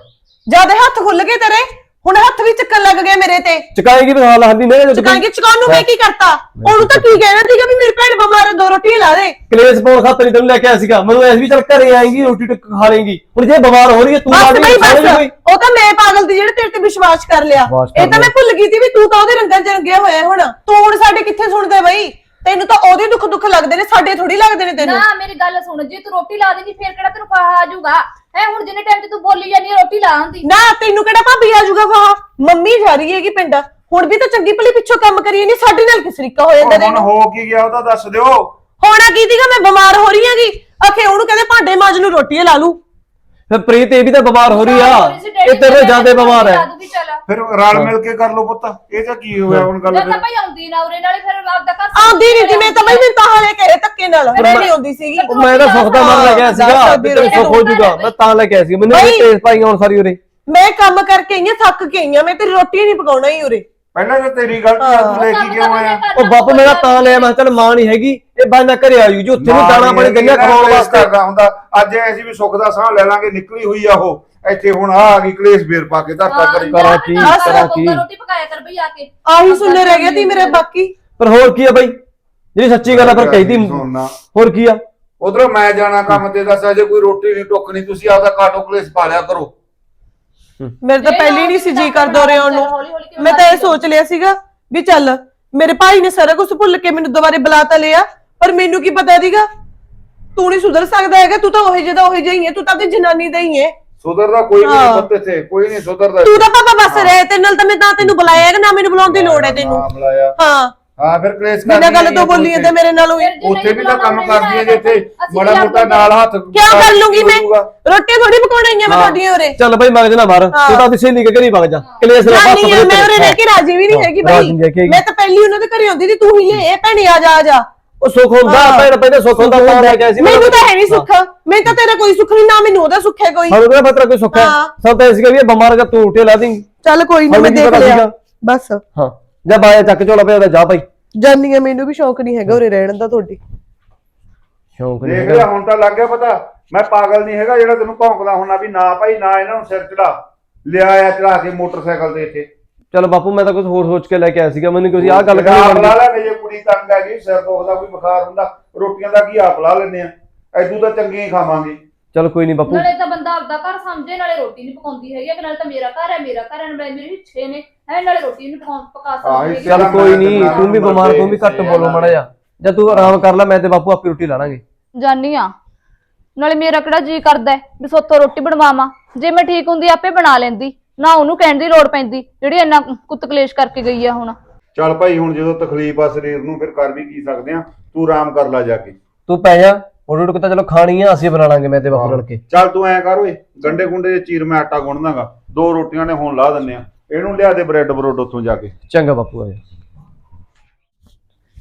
[SPEAKER 2] ਜ਼ਿਆਦਾ ਹੱਥ ਖੁੱਲ ਗਏ ਤੇਰੇ। ਹੁਣ ਹੱਥ ਵੀ ਚੱਕਣ ਲੱਗ ਗਏ ਮੇਰੇ ਤੇ।
[SPEAKER 1] ਚਕਾਏਗੀ ਵੀ ਹਾਲ ਹੰਦੀ ਨਹੀਂ
[SPEAKER 2] ਚੁਕਾਂਗੇ ਚੁਕਾਉਣ ਨੂੰ ਮੈਂ ਕੀ ਕਰਤਾ? ਉਹਨੂੰ ਤਾਂ ਕੀ ਕਹਿਣਾ ਸੀਗਾ ਵੀ ਮੇਰੀ ਭੈਣ ਬਿਮਾਰ ਹੈ ਦੋ ਰੋਟੀਆਂ ਲਾ ਦੇ।
[SPEAKER 1] ਕਲੇਸ਼ ਪਾਉਣ ਖਾਤਰ ਹੀ ਤੈਨੂੰ ਲੈ ਕੇ ਆਇਆ ਸੀਗਾ। ਮੈਨੂੰ ਐਸ ਵੀ ਚੱਲ ਘਰੇ ਆਏਗੀ ਰੋਟੀ ਟੁੱਕ ਖਾ ਲੇਗੀ ਹੁਣ ਜੇ ਬਿਮਾਰ ਹੋ ਰਹੀ ਹੈ ਤੂੰ
[SPEAKER 2] ਬਸ
[SPEAKER 1] ਮਾੜੀ
[SPEAKER 2] ਬਈ ਬਸ। ਉਹ ਤਾਂ ਮੈਂ ਪਾਗਲ ਦੀ ਜਿਹੜੇ ਤੇਰੇ ਤੇ ਵਿਸ਼ਵਾਸ ਕਰ ਲਿਆ।
[SPEAKER 1] ਵਿਸ਼ਵਾਸ ਕਰ
[SPEAKER 2] ਇਹ ਤਾਂ ਮੈਂ ਭੁੱਲ ਗਈ ਸੀ ਵੀ ਤੂੰ ਤਾਂ ਉਹਦੇ ਰੰਗਾਂ 'ਚ ਰੰਗਿਆ ਹੋਇਆ ਹੁਣ। ਤੂੰ ਹੁਣ ਸਾਡੇ ਕਿੱਥੇ ਸੁਣਦਾ ਬਈ? ਤੈਨੂੰ ਤਾਂ ਉਹਦੇ ਦੁੱਖ ਦੁੱਖ ਲੱਗਦੇ ਨੇ ਸਾਡੇ ਥੋੜੀ ਲੱਗਦੇ ਨੇ ਤੈਨੂੰ।
[SPEAKER 4] ਨਾ ਮੇਰੀ ਗੱਲ ਸੁਣ ਜੇ ਤੂੰ ਰੋਟੀ ਲਾ ਦੇਂਗੀ ਫੇਰ ਕਿਹੜਾ ਤੈਨੂੰ ਫਾਹਾ ਆ ਜਾਊਗਾ? ਹੈ ਹੁਣ ਜਿੰਨੇ ਟਾਈਮ ਤੇ ਤੂੰ ਬੋਲੀ ਜਾਂਦੀ ਹੈ ਰੋਟੀ ਲਾ ਆਂਦੀ
[SPEAKER 2] ਨਾ ਤੈਨੂੰ ਕਿਹੜਾ ਭਾਬੀ ਆ ਜਾਊਗਾ ਫਾ ਮੰਮੀ ਜਾ ਰਹੀ ਹੈਗੀ ਪਿੰਡ। ਹੁਣ ਵੀ ਤਾਂ ਚੰਗੀ ਭਲੀ ਪਿੱਛੋਂ ਕੰਮ ਕਰੀਏ ਨਹੀਂ ਸਾਡੇ ਨਾਲ ਕਿਸ ਤਰੀਕਾ ਹੋ ਜਾਂਦਾ
[SPEAKER 5] ਹੁਣ
[SPEAKER 2] ਤੈਨੂੰ?
[SPEAKER 5] ਹੋ ਕੀ ਗਿਆ ਉਹਦਾ ਦੱਸ ਦਿਓ।
[SPEAKER 2] ਹੋਣਾ ਕੀ ਸੀਗਾ? ਮੈਂ ਬਿਮਾਰ ਹੋ ਰਹੀ ਹੈਗੀ। ਅਖੇ ਉਹਨੂੰ ਕਹਿੰਦੇ ਭਾਂਡੇ ਮਾਜ ਨੂੰ ਰੋਟੀਆਂ ਲਾ ਲੂ
[SPEAKER 1] ਫਿਰ ਪ੍ਰੀਤ ਇਹ ਵੀ ਤਾਂ ਬਿਮਾਰ ਹੋ ਰਹੀ ਆ। ਇਹ ਤੇਰੇ ਜ਼ਿਆਦਾ ਬਿਮਾਰ ਹੈ।
[SPEAKER 4] ਲਾ ਚੱਲ।
[SPEAKER 5] ਫਿਰ ਰਲ ਮਿਲ ਕੇ ਕਰ ਲਓ ਪੁੱਤ। ਇਹ ਤਾਂ ਕੀ ਹੋਇਆ ਹੁਣ ਗੱਲ
[SPEAKER 4] ਜਦ ਤਾਂ
[SPEAKER 5] ਫਿਰ?
[SPEAKER 4] ਭਾਈ ਆਉਂਦੀ ਨਾ ਉਰੇ ਨਾਲੇ ਫਿਰ ਆਪਦਾ ਘਰ
[SPEAKER 2] ਆਉਂਦੀ ਨਹੀਂ ਜਿਵੇਂ ਤਾਂ ਬਈ ਮੈਂ ਤਾਂ ਹਲੇ ਕਹੇ ਧੱਕੇ ਨਾਲ। ਮੈਂ ਨਹੀਂ ਆਉਂਦੀ ਸੀਗੀ।
[SPEAKER 1] ਉਹ ਮੈਂ ਤਾਂ ਸੁੱਖ ਦਾ ਮਨ ਲੱਗਿਆ ਸੀਗਾ। ਵੀ ਤੈਨੂੰ ਸੁੱਖ ਹੋ ਜਾਊਗਾ ਮੈਂ ਤਾਂ ਲੈ ਕੇ ਆਇਆ ਸੀ। ਮੈਨੂੰ ਤੇਜ਼ ਪਾਈਆਂ ਹੁਣ ਸਾਰੀ ਉਰੇ।
[SPEAKER 2] ਮੈਂ ਕੰਮ ਕਰਕੇ ਆਈ ਥੱਕ ਕੇ ਆਈ ਹਾਂ ਮੈਂ ਤੇਰੀ ਰੋਟੀ ਨਹੀਂ ਪਕਾਉਣਾ ਹੀ ਉਰੇ।
[SPEAKER 5] ਪਹਿਲਾਂ ਤਾਂ ਤੇਰੀ ਗਲਤੀ ਆ ਤੂੰ ਲੈ ਕੇ ਕਿਉਂ ਆਇਆ?
[SPEAKER 1] ਉਹ ਬਾਪੂ ਮੇਰਾ ਤਾਂ ਲਿਆ ਮੈਂ ਕਿਹਾ ਚੱਲ ਮਾਂ ਨਹੀਂ ਹੈਗੀ। ਇਹ ਬੰਦਾ ਘਰੇ ਆਜੂ ਜੀ ਉੱਥੇ ਨੂੰ ਦਾਣਾ ਪਾਣੀ ਗੰਨਾ ਖਵਾਉਣ ਵਾਸਤੇ।
[SPEAKER 5] ਕਰਦਾ ਹੁੰਦਾ। ਅੱਜ ਐ ਸੀ ਵੀ ਸੁੱਖ ਦਾ ਸਾਹ ਲੈ ਲਾਂਗੇ ਨਿਕਲੀ ਹੋਈ ਆ ਉਹ। ਇੱਥੇ ਹੁਣ ਆ ਆ ਗਈ ਕਲੇਸ਼ ਫੇਰ ਪਾ ਕੇ ਧਰਤਾ ਕਰੀ।
[SPEAKER 1] ਕਰਾਂ ਕੀ, ਕਰਾਂ ਕੀ।
[SPEAKER 4] ਰੋਟੀ ਪਕਾਇਆ ਕਰ ਬਈ ਆ ਕੇ।
[SPEAKER 2] ਆਹੀ ਸੁਣਨੇ ਰਹਿ ਗਿਆ ਤੀ ਮੇਰੇ ਬਾਕੀ।
[SPEAKER 1] ਪਰ ਹੋਰ ਕੀ ਆ ਬਾਈ? ਜਿਹੜੀ ਸੱਚੀ ਗੱਲ ਆ ਫਿਰ ਕਹੀਦੀ ਹੋਰ ਕੀ ਆ?
[SPEAKER 5] ਉਧਰੋਂ ਮੈਂ ਜਾਣਾ ਕੰਮ ਤੇ ਦੱਸ ਅਜੇ ਕੋਈ ਰੋਟੀ ਨਹੀਂ ਟੁੱਕ ਨਹੀਂ। ਤੁਸੀਂ ਆਪਦਾ ਕਾਟੋ ਕਲੇਸ਼ ਪਾ ਲਿਆ ਕਰੋ।
[SPEAKER 2] ਮੇਰੇ ਤਾਂ ਪਹਿਲੀ ਨਹੀਂ ਸੀ ਜੀ ਕਰਦਾ ਉਰੇ ਆਉਣ
[SPEAKER 4] ਹੌਲੀ ਹੌਲੀ
[SPEAKER 2] ਨੂੰ
[SPEAKER 4] ਕਿਵੇਂ
[SPEAKER 2] ਮੈਂ ਤਾਂ ਇਹ ਸੋਚ ਲਿਆ ਸੀਗਾ ਵੀ ਚੱਲ ਮੇਰੇ ਭਾਈ ਨੇ ਸਾਰਾ ਕੁਝ ਭੁੱਲ ਕੇ ਮੈਨੂੰ ਦੁਬਾਰੇ ਬੁਲਾ ਤਾਂ ਲਿਆ ਪਰ ਮੈਨੂੰ ਕੀ ਪਤਾ ਸੀਗਾ? ਤੂੰ ਨਹੀਂ ਸੁਧਰ ਸਕਦਾ ਹੈਗਾ ਤੂੰ ਤਾਂ ਉਹੀ ਜਿਹਦਾ ਉਹੀ ਜਿਹੀ ਹੈ ਤੂੰ ਤਾਂ ਆਪਣੀ ਜਨਾਨੀ ਦਾ ਹੀ ਹੈ।
[SPEAKER 5] ਸੁਧਰਦਾ ਕੋਈ
[SPEAKER 2] ਹਾਂ।
[SPEAKER 5] ਨਹੀਂ ਪੁੱਤ ਇੱਥੇ ਕੋਈ ਨਹੀਂ ਸੁਧਰਦਾ
[SPEAKER 2] ਤੂੰ ਤਾਂ ਪਾਪਾ ਬਸ ਰਹਿ ਤੇ ਨਾਲ ਤਾਂ ਮੈਂ ਤਾਂ ਤੈਨੂੰ ਬੁਲਾਇਆ ਹੈਗਾ ਨਾ ਮੈਨੂੰ ਬੁਲਾਉਣ ਦੀ ਲੋੜ ਹੈ ਤੈਨੂੰ।
[SPEAKER 5] ਹਾਂ, ਬੁਲਾਇਆ।
[SPEAKER 2] ਹਾਂ।
[SPEAKER 5] ਹਾਂ ਫਿਰ ਕਲੇਸ਼
[SPEAKER 2] ਬਿਨਾਂ ਗੱਲ ਤੋਂ ਬੋਲੀ ਜਾਂਦਾ ਮੇਰੇ ਨਾਲੋਂ ਹੀ
[SPEAKER 5] ਉੱਥੇ ਵੀ ਤਾਂ ਕੰਮ ਕਰਦੀ ਹੈ ਜੇ ਇੱਥੇ ਮਾੜਾ ਮੋਟਾ ਨਾਲ ਹੱਥ
[SPEAKER 2] ਕਿਆ ਕਰ ਲੂੰਗੀ ਮੈਂ? ਰੋਟੀ ਥੋੜੀ ਪਕਾਉਣੀਆਂ ਮੈਂ ਤੁਹਾਡੀਆਂ ਉਰੇ।
[SPEAKER 1] ਚੱਲ ਬਾਈ ਮਗਜ ਨਾ ਮਾਰ ਤੂੰ ਤਾਂ ਆਪਣੀ ਸਹੇਲੀ ਕੇ ਘਰੇ ਵਗ ਜਾ। ਕਲੇਸ਼ ਨਾ
[SPEAKER 2] ਆ ਮੈਂ ਉਰੇ ਰਹਿ ਕੇ ਰਾਜੀ ਵੀ ਨਹੀਂ ਹੈਗੀ ਬਾਈ। ਮੈਂ ਤਾਂ ਪਹਿਲੀ ਉਹਨਾਂ ਦੇ ਘਰੇ ਆਉਂਦੀ ਸੀ ਤੂੰ ਹੀ ਲੈ ਇਹ ਭੈਣੇ ਆ ਜਾ ਆ ਜਾ।
[SPEAKER 1] ਉਹ ਸੁੱਖ ਹੁੰਦਾ
[SPEAKER 6] ਹਾਂ।
[SPEAKER 1] ਭੈਣ ਪਹਿਲੇ ਸੁੱਖ ਹੁੰਦਾ ਤਾਂ ਲੈ ਕੇ ਆਏ ਸੀ
[SPEAKER 6] ਮੈਨੂੰ ਤਾਂ ਹੈ ਨਹੀਂ ਸੁੱਖ। ਮੈਨੂੰ ਤਾਂ ਤੇਰਾ ਕੋਈ ਸੁੱਖ ਨਹੀਂ ਨਾ ਮੈਨੂੰ ਉਹਦਾ ਸੁੱਖ ਹੈ ਕੋਈ।
[SPEAKER 1] ਸਾਨੂੰ ਕਿਹੜਾ ਪਤਾ ਕੋਈ ਸੁੱਖ ਹੈ?
[SPEAKER 6] ਹਾਂ।
[SPEAKER 1] ਸਭ ਤਾਂ ਇਸ ਕਰਕੇ ਬਿਮਾਰ ਕਰ ਤੂੰ ਉਲਟੇ ਲਾ ਦੇਂਗੀ।
[SPEAKER 6] ਚੱਲ ਕੋਈ ਨਹੀਂ ਮੈਂ
[SPEAKER 1] ਕੀ
[SPEAKER 6] ਦੇਖ ਲਿਆ? ਬਸ।
[SPEAKER 1] ਹਾਂ। ਜਾ ਬਾਇਆ ਚੱਕ ਝੋਲਾ ਪਿਆ ਉਹਦਾ ਜਾ ਭਾਈ
[SPEAKER 6] ਜਾਨੀ ਆ ਮੈਨੂੰ ਵੀ ਸ਼ੌਂਕ ਨਹੀਂ ਹੈਗਾ ਉਰੇ ਰਹਿਣ ਦਾ ਤੁਹਾਡੀ।
[SPEAKER 1] ਸ਼ੌਂਕ ਨਹੀਂ
[SPEAKER 5] ਦੇਖ
[SPEAKER 1] ਹੈਗਾ।
[SPEAKER 5] ਹੁਣ ਤਾਂ ਲੱਗ ਗਿਆ ਪਤਾ ਮੈਂ ਪਾਗਲ ਨਹੀਂ ਹੈਗਾ ਜਿਹੜਾ ਤੈਨੂੰ ਭੌਂਕਦਾ ਹੁੰਨਾ ਵੀ ਨਾ ਭਾਈ ਨਾ ਇਹਨਾਂ ਨੂੰ ਸਿਰ ਚੜਾ। ਲਿਆ ਆ ਚੜਾ ਕੇ ਮੋਟਰਸਾਈਕਲ ਦੇ ਇੱਥੇ।
[SPEAKER 1] ਚਲ ਬਾਪੂ ਮੈਂ ਤਾਂ ਕੁਝ ਹੋਰ ਸੋਚ ਕੇ ਲੈ ਕੇ ਆਇਆ ਸੀਗਾ। ਮੈਨੂੰ ਕਿਉਂਕਿ ਆਹ ਗੱਲ
[SPEAKER 5] ਆਪ
[SPEAKER 1] ਕਰੀ
[SPEAKER 5] ਲਾ ਲੈ ਜੇ ਕੁੜੀ ਤੰਗ ਆ ਗਈ ਸਿਰ ਦੁਖਦਾ ਕੋਈ ਬੁਖਾਰ ਹੁੰਦਾ ਰੋਟੀਆਂ ਦਾ ਕੀ ਆਪ ਲਾ ਲੈਨੇ ਆ। ਐਦੂ ਤਾਂ ਚੰਗੀਆਂ ਹੀ ਖਾਵਾਂਗੇ।
[SPEAKER 1] ਚਲ ਕੋਈ ਨਹੀਂ ਬਾਪੂ।
[SPEAKER 7] ਨਾਲੇ ਤਾਂ ਬੰਦਾ ਆਪਦਾ ਘਰ ਸਮਝੇ ਨਾਲੇ ਰੋਟੀ ਨਹੀਂ ਪਕਾਉਂਦੀ ਹੈਗੀ ਕਿ ਨਾਲੇ ਤਾਂ ਮੇਰਾ ਘਰ ਹੈ ਮੇਰਾ ਘਰ ਹੈ ਨਾਲੇ ਮੇਰੇ ਹਿੱਸੇ ਨੇ। ਹੈ ਨਾਲੇ ਰੋਟੀ ਪਕਾ ਸਕਦੀ।
[SPEAKER 1] ਚੱਲ ਕੋਈ ਨਹੀਂ ਤੂੰ ਵੀ ਬਿਮਾਰ ਤੂੰ ਵੀ ਘੱਟ ਬੋਲੋ ਮੜਾ ਜਾ ਜਾਂ ਤੂੰ ਆਰਾਮ ਕਰ ਲੈ ਮੈਂ ਤੇ ਬਾਪੂ ਆਪੀ ਰੋਟੀ ਲਾ ਲਾਂਗੇ।
[SPEAKER 3] ਜਾਨੀ ਆ। ਨਾਲੇ ਮੇਰਾ ਕਿਹੜਾ ਜੀ ਕਰਦਾ ਹੈ ਵੀ ਸੋਤੋਂ ਰੋਟੀ ਬਣਵਾਵਾਂ। ਜੇ ਮੈਂ ਠੀਕ ਹੁੰਦੀ ਆਪੇ ਬਣਾ ਲੈਂਦੀ। ਨਾ ਉਹਨੂੰ ਕਹਿਣ ਦੀ ਲੋੜ ਪੈਂਦੀ ਜਿਹੜੀ ਇੰਨਾ ਕੁੱਤ ਕਲੇਸ਼ ਕਰਕੇ ਗਈ ਆ ਹੁਣ।
[SPEAKER 5] ਚੱਲ ਭਾਈ ਹੁਣ ਜਦੋਂ ਤਕਲੀਫ ਆ ਸਰੀਰ ਨੂੰ ਫਿਰ ਕਰ ਵੀ ਕੀ ਸਕਦੇ ਆ। ਤੂੰ ਆਰਾਮ ਕਰ ਲੈ ਜਾ ਕੇ।
[SPEAKER 1] ਤੂੰ ਪੈ ਜਾ ਉਹ ਰੋਟੀ ਤਾਂ ਚਲੋ ਖਾਣੀ ਆ ਅਸੀਂ ਬਣਾ ਲਾਂਗੇ ਮੈਂ ਤੇ ਬਾਪੂ ਰਲ ਕੇ।
[SPEAKER 5] ਚੱਲ ਤੂੰ ਐ ਕਰ ਓਏ ਗੰਡੇ ਗੁੰਡੇ ਦੇ ਚੀਰ ਮੈਂ ਆਟਾ ਗੁੰਨ ਦਾਂਗਾ ਦੋ ਰੋਟੀਆਂ ਨੇ ਹੁਣ ਲਾ ਦਿੰਨੇ ਆ। ਇਹਨੂੰ ਲਿਆ ਦੇ ਬ੍ਰੈਡ ਬਰੋਡ ਉੱਥੋਂ ਜਾ ਕੇ।
[SPEAKER 1] ਚੰਗਾ ਬਾਪੂ ਆ ਜਾ।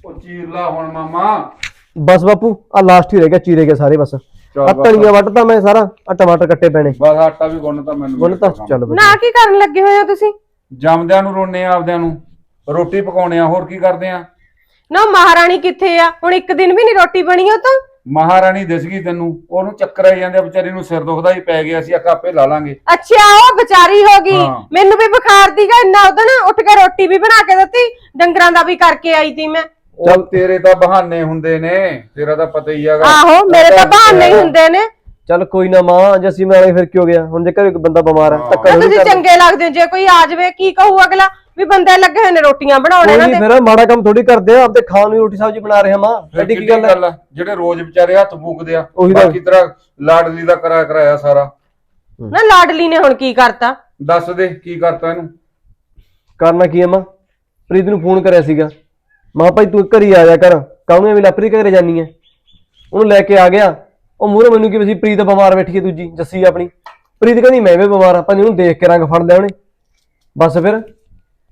[SPEAKER 5] ਉਹ ਚੀਰ ਲਾ ਹੁਣ ਮਾਮਾ।
[SPEAKER 1] ਬਸ ਬਾਪੂ ਆ ਲਾਸਟ ਹੀ ਰਹਿ ਗਿਆ ਚੀਰੇ ਕੇ ਸਾਰੇ ਬਸ। ਆ ਧਨੀਆ ਵੱਟਦਾ ਮੈਂ ਸਾਰਾ ਆ ਟਮਾਟਰ ਕੱਟੇ ਪੈਣੇ
[SPEAKER 5] ਬਸ ਆਟਾ ਵੀ ਗੁੰਨ ਤਾਂ ਮੈਨੂੰ
[SPEAKER 1] ਤਾਂ ਚੱਲ ਬਈ
[SPEAKER 6] ਨਾ ਕੀ ਕਰਨ ਲੱਗੇ ਹੋਏ ਹੋ ਤੁਸੀਂ?
[SPEAKER 5] ਜੰਮਦਿਆਂ ਨੂੰ ਰੋਣੇ ਆ ਆਪਦਿਆਂ ਨੂੰ। ਰੋਟੀ ਪਕਾਉਣੇ ਆ ਹੋਰ ਕੀ ਕਰਦੇ ਆ?
[SPEAKER 6] ਨਾ ਮਹਾਰਾਣੀ ਕਿੱਥੇ ਆ? ਹੁਣ ਇੱਕ ਦਿਨ ਵੀ ਨਹੀਂ ਰੋਟੀ ਬਣੀ ਉਹ ਤਾਂ।
[SPEAKER 5] ਮਹਾਰਾਣੀ ਦਿਸ ਗਈ ਤੈਨੂੰ ਉਹਨੂੰ ਚੱਕਰ ਆਈ ਜਾਂਦੇ ਆ, ਵਿਚਾਰੀ ਨੂੰ ਸਿਰ ਦੁਖਦਾ ਹੀ ਪੈ ਗਿਆ ਸੀ ਆਕਾ ਆਪੇ ਲਾ ਲਾਂਗੇ।
[SPEAKER 6] ਅੱਛਾ ਉਹ ਵਿਚਾਰੀ ਹੋ ਗਈ।
[SPEAKER 5] ਹਾਂ।
[SPEAKER 6] ਮੈਨੂੰ ਵੀ ਬੁਖਾਰ ਦੀਗਾ ਇੰਨਾ ਉਦੋਂ ਨਾ ਉੱਠ ਕੇ ਰੋਟੀ ਵੀ ਬਣਾ ਕੇ ਦਿੱਤੀ ਡੰਗਰਾਂ ਦਾ ਵੀ ਕਰਕੇ ਆਈ ਤੀ ਮੈਂ।
[SPEAKER 5] ਚੱਲ। ਤੇਰੇ ਤਾਂ ਬਹਾਨੇ ਹੁੰਦੇ ਨੇ ਤੇਰਾ ਤਾਂ ਪਤਾ ਹੀ ਹੈਗਾ।
[SPEAKER 6] ਆਹੋ ਮੇਰੇ ਤਾਂ ਬਹਾਨੇ ਹੀ ਹੁੰਦੇ ਨੇ।
[SPEAKER 1] ਚੱਲ ਕੋਈ ਨਾ ਮਾਂ ਜੇ ਅਸੀਂ ਬਣਾਏ ਫਿਰ ਕੀ ਹੋ ਗਿਆ? ਹੁਣ ਜੇ ਘਰੇ ਕੋਈ ਬੰਦਾ ਬਿਮਾਰ ਹੈ ਤਾਂ
[SPEAKER 6] ਤਾਂ
[SPEAKER 1] ਘਰੋਂ
[SPEAKER 6] ਤੁਸੀਂ ਚੰਗੇ ਲੱਗਦੇ ਹੋ ਜੇ ਕੋਈ ਆ ਜਾਵੇ ਕੀ ਕਹੂ ਅਗਲਾ? ਵੀ ਬੰਦੇ ਲੱਗੇ ਹੋਏ ਨੇ ਰੋਟੀਆਂ ਬਣਾਉਣ
[SPEAKER 1] ਕੋਈ
[SPEAKER 6] ਇਹਨਾਂ
[SPEAKER 1] ਨਹੀਂ
[SPEAKER 6] ਦੇ।
[SPEAKER 1] ਫਿਰ ਮਾੜਾ ਕੰਮ ਥੋੜੀ ਕਰਦੇ ਆ ਆਪਦੇ ਖਾਣ ਨੂੰ ਰੋਟੀ ਸਬਜ਼ੀ ਬਣਾ ਰਹੇ ਹਾਂ ਮਾਂ। ਐਡੀ ਕੀ ਗੱਲ ਹੈ
[SPEAKER 5] ਆ? ਜਿਹੜੇ ਰੋਜ਼ ਵਿਚਾਰੇ ਹੱਥ ਫੂਕਦੇ ਆ
[SPEAKER 1] ਉਹੀ ਤਾਂ-
[SPEAKER 5] ਬਾਕੀ ਤੇਰਾ ਲਾਡਲੀ ਦਾ ਕਰਾ ਕਰਾਇਆ ਸਾਰਾ।
[SPEAKER 6] ਨਾ ਲਾਡਲੀ ਨੇ ਹੁਣ ਕੀ ਕਰਤਾ?
[SPEAKER 5] ਦੱਸ ਦੇ ਕੀ ਕਰਤਾ ਇਹਨੂੰ?
[SPEAKER 1] ਕਰਨਾ ਕੀ ਹੈ ਮਾਂ? ਪ੍ਰੀਤ ਨੂੰ ਫੋਨ ਕਰਿਆ ਸੀਗਾ। ਮਾਂ ਭਾਈ ਤੂੰ ਘਰੀ ਆ ਜਾ ਕਰ ਕਾਹਨੂੰ ਐਵੇਂ ਲਾਪਰੀ ਘਰੇ ਜਾਨੀ ਹੈ ਉਹਨੂੰ ਲੈ ਕੇ ਆ ਗਿਆ। ਉਹ ਮੂਹਰੇ ਮੈਨੂੰ ਕਿ ਸੀ ਪ੍ਰੀਤ ਬਿਮਾਰ ਬੈਠੀ ਹੈ ਦੂਜੀ ਜੱਸੀ ਆਪਣੀ। ਪ੍ਰੀਤ ਕਹਿੰਦੀ ਮੈਂ ਵੀ ਬਿਮਾਰ ਆ ਭਾਂ ਉਹਨੂੰ ਦੇਖ ਕੇ ਰੰਗ ਫੜ ਲਿਆ ਉਹਨੇ। ਬਸ ਫਿਰ।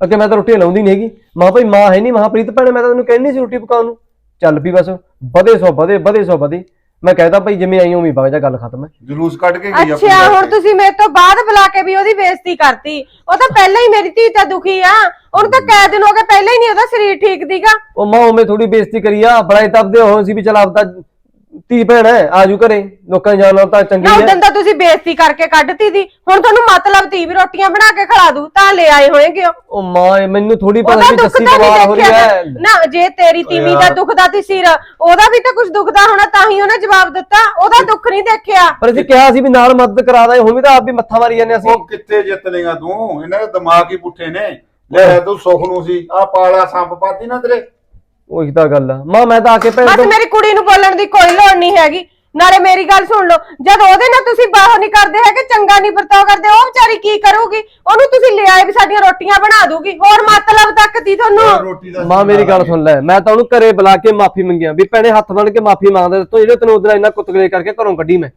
[SPEAKER 1] ਅੱਗੇ ਮੈਂ ਤਾਂ ਰੋਟੀ ਲਾਉਂਦੀ ਨਹੀਂ ਹੈਗੀ। ਮਾਂ ਭਾਈ ਮਾਂ ਹੈ ਨਹੀਂ ਮਾਂ ਪ੍ਰੀਤ ਭੈਣੇ ਮੈਂ ਤਾਂ ਤੈਨੂੰ ਕਹਿਣੀ ਸੀ ਰੋਟੀ ਪਕਾਉਣ ਨੂੰ। ਚੱਲ ਪਈ ਬਸ ਵਧੇ ਸੋ ਵਧੇ ਵਧੇ ਸੋ ਵਧੇ। ਮੈਂ ਕਹਿਦਾ ਭਾਈ ਜਿਵੇਂ ਆਈ ਉਵੇਂ ਜਾ ਗੱਲ ਖਤਮ ਹੈ।
[SPEAKER 5] ਜਲੂਸ ਕੱਢ ਕੇ ਗਈ
[SPEAKER 6] ਅੱਛਾ ਹੁਣ ਤੁਸੀਂ ਮੇਰੇ ਤੋਂ ਬਾਅਦ ਬੁਲਾ ਕੇ ਵੀ ਉਹਦੀ ਬੇਇੱਜ਼ਤੀ ਕਰਤੀ। ਉਹ ਤਾਂ ਪਹਿਲਾਂ ਹੀ ਮੇਰੀ ਧੀ ਤਾਂ ਦੁਖੀ ਆ। ਉਹਨੂੰ ਤਾਂ ਕੈ ਦਿਨ ਹੋ ਗਏ ਪਹਿਲਾਂ ਹੀ ਨਹੀਂ ਉਹਦਾ ਸਰੀਰ ਠੀਕ ਦੀਗਾ।
[SPEAKER 1] ਉਹ ਮਾਂ ਉਵੇਂ ਥੋੜੀ ਬੇਇੱਜ਼ਤੀ ਕਰੀ ਆ ਬੜਾ ਤਬਦੇ ਹੋ ਸੀ ਵੀ ਚਲ ਆਪਦਾ ਧੀ ਭੈਣ ਹੈ ਆਜੂ ਘਰੇ ਲੋਕਾਂ ਜਾਨ ਨਾਲ ਤਾਂ ਚੰਗੀ
[SPEAKER 6] ਨਾ
[SPEAKER 1] ਹੈ।
[SPEAKER 6] ਉਦੋਂ ਤਾਂ ਤੁਸੀਂ ਬੇਇੱਜ਼ਤੀ ਕਰਕੇ ਕੱਢਤੀ ਦੀ ਹੁਣ ਤੁਹਾਨੂੰ ਮਤਲਬ ਤੀ ਵੀ ਰੋਟੀਆਂ ਬਣਾ ਕੇ ਖਿਲਾ ਦੂ ਤਾਂ ਲੈ ਆਏ ਹੋਏਗੇ ਉਹ।
[SPEAKER 1] ਉਹ ਮਾਂ ਮੈਨੂੰ ਥੋੜੀ ਪਤਾ
[SPEAKER 6] ਉਹਦਾ
[SPEAKER 1] ਸੀ
[SPEAKER 6] ਦੁੱਖ
[SPEAKER 1] ਜੱਸੀ
[SPEAKER 6] ਤਾਂ
[SPEAKER 1] ਬਿਮਾਰ ਹੋ
[SPEAKER 6] ਨਹੀਂ
[SPEAKER 1] ਰਹੀ
[SPEAKER 6] ਦੇਖਿਆ।
[SPEAKER 1] ਹੈ।
[SPEAKER 6] ਨਾ ਜੇ ਤੇਰੀ ਤੀਵੀਂ ਦਾ ਦੁਖਦਾ ਤੀ ਸਿਰ ਉਹਦਾ ਵੀ ਤਾਂ ਕੁਝ ਦੁਖਦਾ ਹੋਣਾ ਤਾਂ ਹੀ ਉਹਨੇ ਜਵਾਬ ਦਿੱਤਾ। ਉਹਦਾ ਦੁੱਖ ਨਹੀਂ ਦੇਖਿਆ।
[SPEAKER 1] ਪਰ ਅਸੀਂ ਕਿਹਾ ਸੀ ਵੀ ਨਾਲ ਮਦਦ ਕਰਾ ਦੇ ਹੁਣ ਵੀ ਤਾਂ ਆਪ ਵੀ ਮੱਥਾ ਮਾਰੀ ਜਾਂਦੇ ਅਸੀਂ।
[SPEAKER 5] ਉਹ ਕਿੱਥੇ ਜਿੱਤ ਲੇਗਾ ਤੂੰ? ਇਹਨਾਂ ਦੇ ਦਿਮਾਗ ਹੀ ਪੁੱਠੇ ਨੇ। ਲੈ ਤੂੰ ਸੁੱਖ ਨੂੰ ਸੀ। ਆ ਪਾਲਾ ਸੰਪ ਪਾਤੀ ਨਾ ਤੇਰੇ।
[SPEAKER 1] ਉਹੀ ਤਾਂ ਗੱਲ ਆ। ਮਾਂ ਮੈਂ ਤਾਂ ਆ ਕੇ ਭੈਣ
[SPEAKER 6] ਬਸ
[SPEAKER 1] ਤੋਂ
[SPEAKER 6] ਮੇਰੀ ਕੁੜੀ ਨੂੰ ਬੋਲਣ ਦੀ ਕੋਈ ਲੋੜ ਨਹੀਂ ਹੈਗੀ। ਨਾਲੇ ਮੇਰੀ ਗੱਲ ਸੁਣ ਲਓ ਜਦ ਉਹਦੇ ਨਾਲ ਤੁਸੀਂ ਬਾਹਰ ਨਹੀਂ ਕਰਦੇ ਹੈਗੇ ਚੰਗਾ ਨਹੀਂ ਵਰਤਾਓ ਕਰਦੇ ਉਹ ਵਿਚਾਰੀ ਕੀ ਕਰੂਗੀ? ਉਹਨੂੰ ਤੁਸੀਂ ਲਿਆਏ ਵੀ ਸਾਡੀਆਂ ਰੋਟੀਆਂ ਬਣਾ ਦੂਗੀ। ਹੋਰ ਮਤਲਬ ਤੱਕ ਦੀ ਤੁਹਾਨੂੰ
[SPEAKER 5] ਰੋਟੀ ਦਾ
[SPEAKER 1] ਮਾਂ ਮੇਰੀ ਗੱਲ ਸੁਣ ਲੈ ਮੈਂ ਤਾਂ ਉਹਨੂੰ ਘਰੇ ਬੁਲਾ ਕੇ ਮਾਫੀ ਮੰਗਿਆ। ਵੀ ਭੈਣੇ ਹੱਥ ਬੰਨ ਕੇ ਮਾਫੀ ਮੰਗਦਾ ਤੂੰ ਜਿਹੜੇ ਤੈਨੂੰ ਉਹਦੇ ਇੰਨਾ ਕੁੱਤਗਲੇ ਕਰਕੇ ਘਰੋਂ ਕੱਢੀ ਮੈਂ।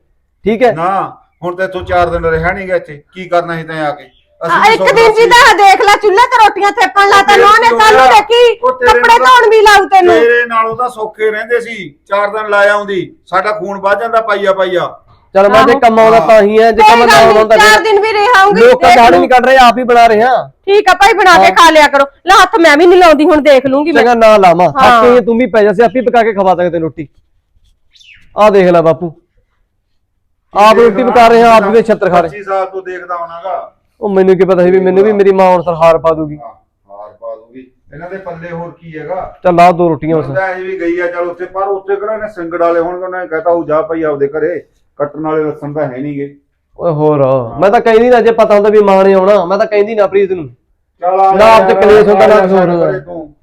[SPEAKER 1] ਠੀਕ ਹੈ?
[SPEAKER 5] ਨਾ ਹੁਣ ਤੇ ਇੱਥੋਂ 4 ਦਿਨ ਰਹਿ ਨਹੀਂ ਗਿਆ ਇੱਥੇ। ਕੀ ਕਰਨਾ ਸੀ ਤੈਂ ਆ ਕੇ?
[SPEAKER 6] ਆ, ਇੱਕ ਦਿਨ ਜੀ। ਤਾਂ ਦੇਖ ਲੈ ਚੁੱਲ੍ਹੇ ਤੇ ਰੋਟੀਆਂ ਥੇਪਣ ਨੇ
[SPEAKER 5] ਤੋਂ
[SPEAKER 6] ਕੱਲ ਨੂੰ
[SPEAKER 5] ਹੋਇਆ।
[SPEAKER 6] ਦੇਖੀ
[SPEAKER 5] ਉਹ ਤੇਰੇ
[SPEAKER 6] ਕੱਪੜੇ
[SPEAKER 5] ਨਾਲ-
[SPEAKER 6] ਧੋਣ ਵੀ ਲਾਉ ਤੈਨੂੰ
[SPEAKER 5] ਤੇਰੇ ਨਾਲੋਂ ਤਾਂ ਸੌਖੇ ਰਹਿੰਦੇ ਸੀ 4 ਦਿਨ ਲਾਇਆ ਆਉਂਦੀ ਸਾਡਾ ਖੂਨ ਵੱਧ ਜਾਂਦਾ ਪਾਈਆ ਪਾਈਆ
[SPEAKER 1] ਚਲ ਮੈਂ ਜੇ। ਕੰਮ ਆਉਂਦਾ ਤਾਂ ਹੀ ਹੈ ਜੇ ਕੰਮ
[SPEAKER 6] ਕੋਈ
[SPEAKER 1] ਨਾ
[SPEAKER 6] ਗੱਲ ਨੀ,
[SPEAKER 1] ਆਉਂਦਾ
[SPEAKER 6] ਚਾਰ ਦਿਨ ਵੀ ਰਹਾਂਗੀ
[SPEAKER 1] ਲੋਕਾਂ
[SPEAKER 6] ਲੂੰ।
[SPEAKER 1] ਨਹੀਂ ਕੱਢ ਰਹੇ ਆਪ ਹੀ ਬਣਾ ਰਹੇ ਹਾਂ
[SPEAKER 6] ਠੀਕ ਆ ਭਾਈ ਬਣਾ ਕੇ ਖਾ ਲਿਆ ਕਰੋ ਲੈ ਹੱਥ ਮੈਂ ਵੀ ਨਹੀਂ ਲਾਉਂਦੀ ਹੁਣ ਦੇਖ ਲੂੰਗੀ ਮੈਂ
[SPEAKER 1] ਚੰਗਾ ਨਾ ਲਾਵਾਂ
[SPEAKER 6] ਹਾਂ।
[SPEAKER 1] ਹੱਕੇ ਤੂੰ ਵੀ ਪੈ ਜਾ ਸੀ ਆਪੇ ਪਕਾ ਕੇ ਖਵਾ ਸਕਦੇ ਰੋਟੀ ਆਹ ਦੇਖ ਲੈ ਬਾਪੂ ਆਪ ਰੋਟੀ ਪਕਾ ਰਹੇ ਹਾਂ ਆਪ ਵੀ ਛੱਤਰ ਖਾ ਰਹੇ
[SPEAKER 5] 25 ਸਾਲ ਤੋਂ ਦੇਖਦਾ ਹੋਣਾਗਾ
[SPEAKER 1] ਉਹ ਮੈਨੂੰ ਕੀ ਪਤਾ ਸੀ ਵੀ ਮੈਨੂੰ ਵੀ ਮੇਰੀ ਮਾਂ ਹੁਣ ਸਰਹਾਰ ਪਾ ਦੂਗੀ।
[SPEAKER 5] ਹਾਰ ਪਾ ਦੂਗੀ। ਇਹਨਾਂ ਦੇ ਪੱਲੇ ਹੋਰ ਕੀ ਹੈਗਾ?
[SPEAKER 1] ਚੱਲ ਆ ਦੋ ਰੋਟੀਆਂ ਬਸ
[SPEAKER 5] ਬੰਦਾ ਇਹ ਵੀ ਗਈ ਆ ਚਲ ਉੱਥੇ ਪਰ ਉੱਥੇ ਕਿਹੜਾ ਇਹਨੇ ਸਿੰਗੜ ਵਾਲੇ ਹੋਣਗੇ ਉਹਨਾਂ ਨੇ ਕਹਤਾ ਉਹ ਜਾ ਭਾਈ ਆਪਦੇ ਘਰੇ ਕੱਟਣ ਵਾਲੇ ਲੱਸਣ ਤਾਂ ਹੈ ਨਹੀਂਗੇ
[SPEAKER 1] ਓਏ ਹੋਰ ਮੈਂ ਤਾਂ ਕਹਿੰਦੀ ਨਾ ਜੇ ਪਤਾ ਹੁੰਦਾ ਵੀ ਮਾਂ ਨੇ ਆਉਣਾ ਮੈਂ ਤਾਂ ਕਹਿੰਦੀ ਨਾ ਪ੍ਰੀਤ ਨੂੰ।
[SPEAKER 5] ਚਲ ਆ
[SPEAKER 1] ਨਾ ਆਪ ਤੇ ਕਲੇਸ਼ ਹੁੰਦਾ, ਨਾ ਹੋਰ।
[SPEAKER 5] ਤੂੰ।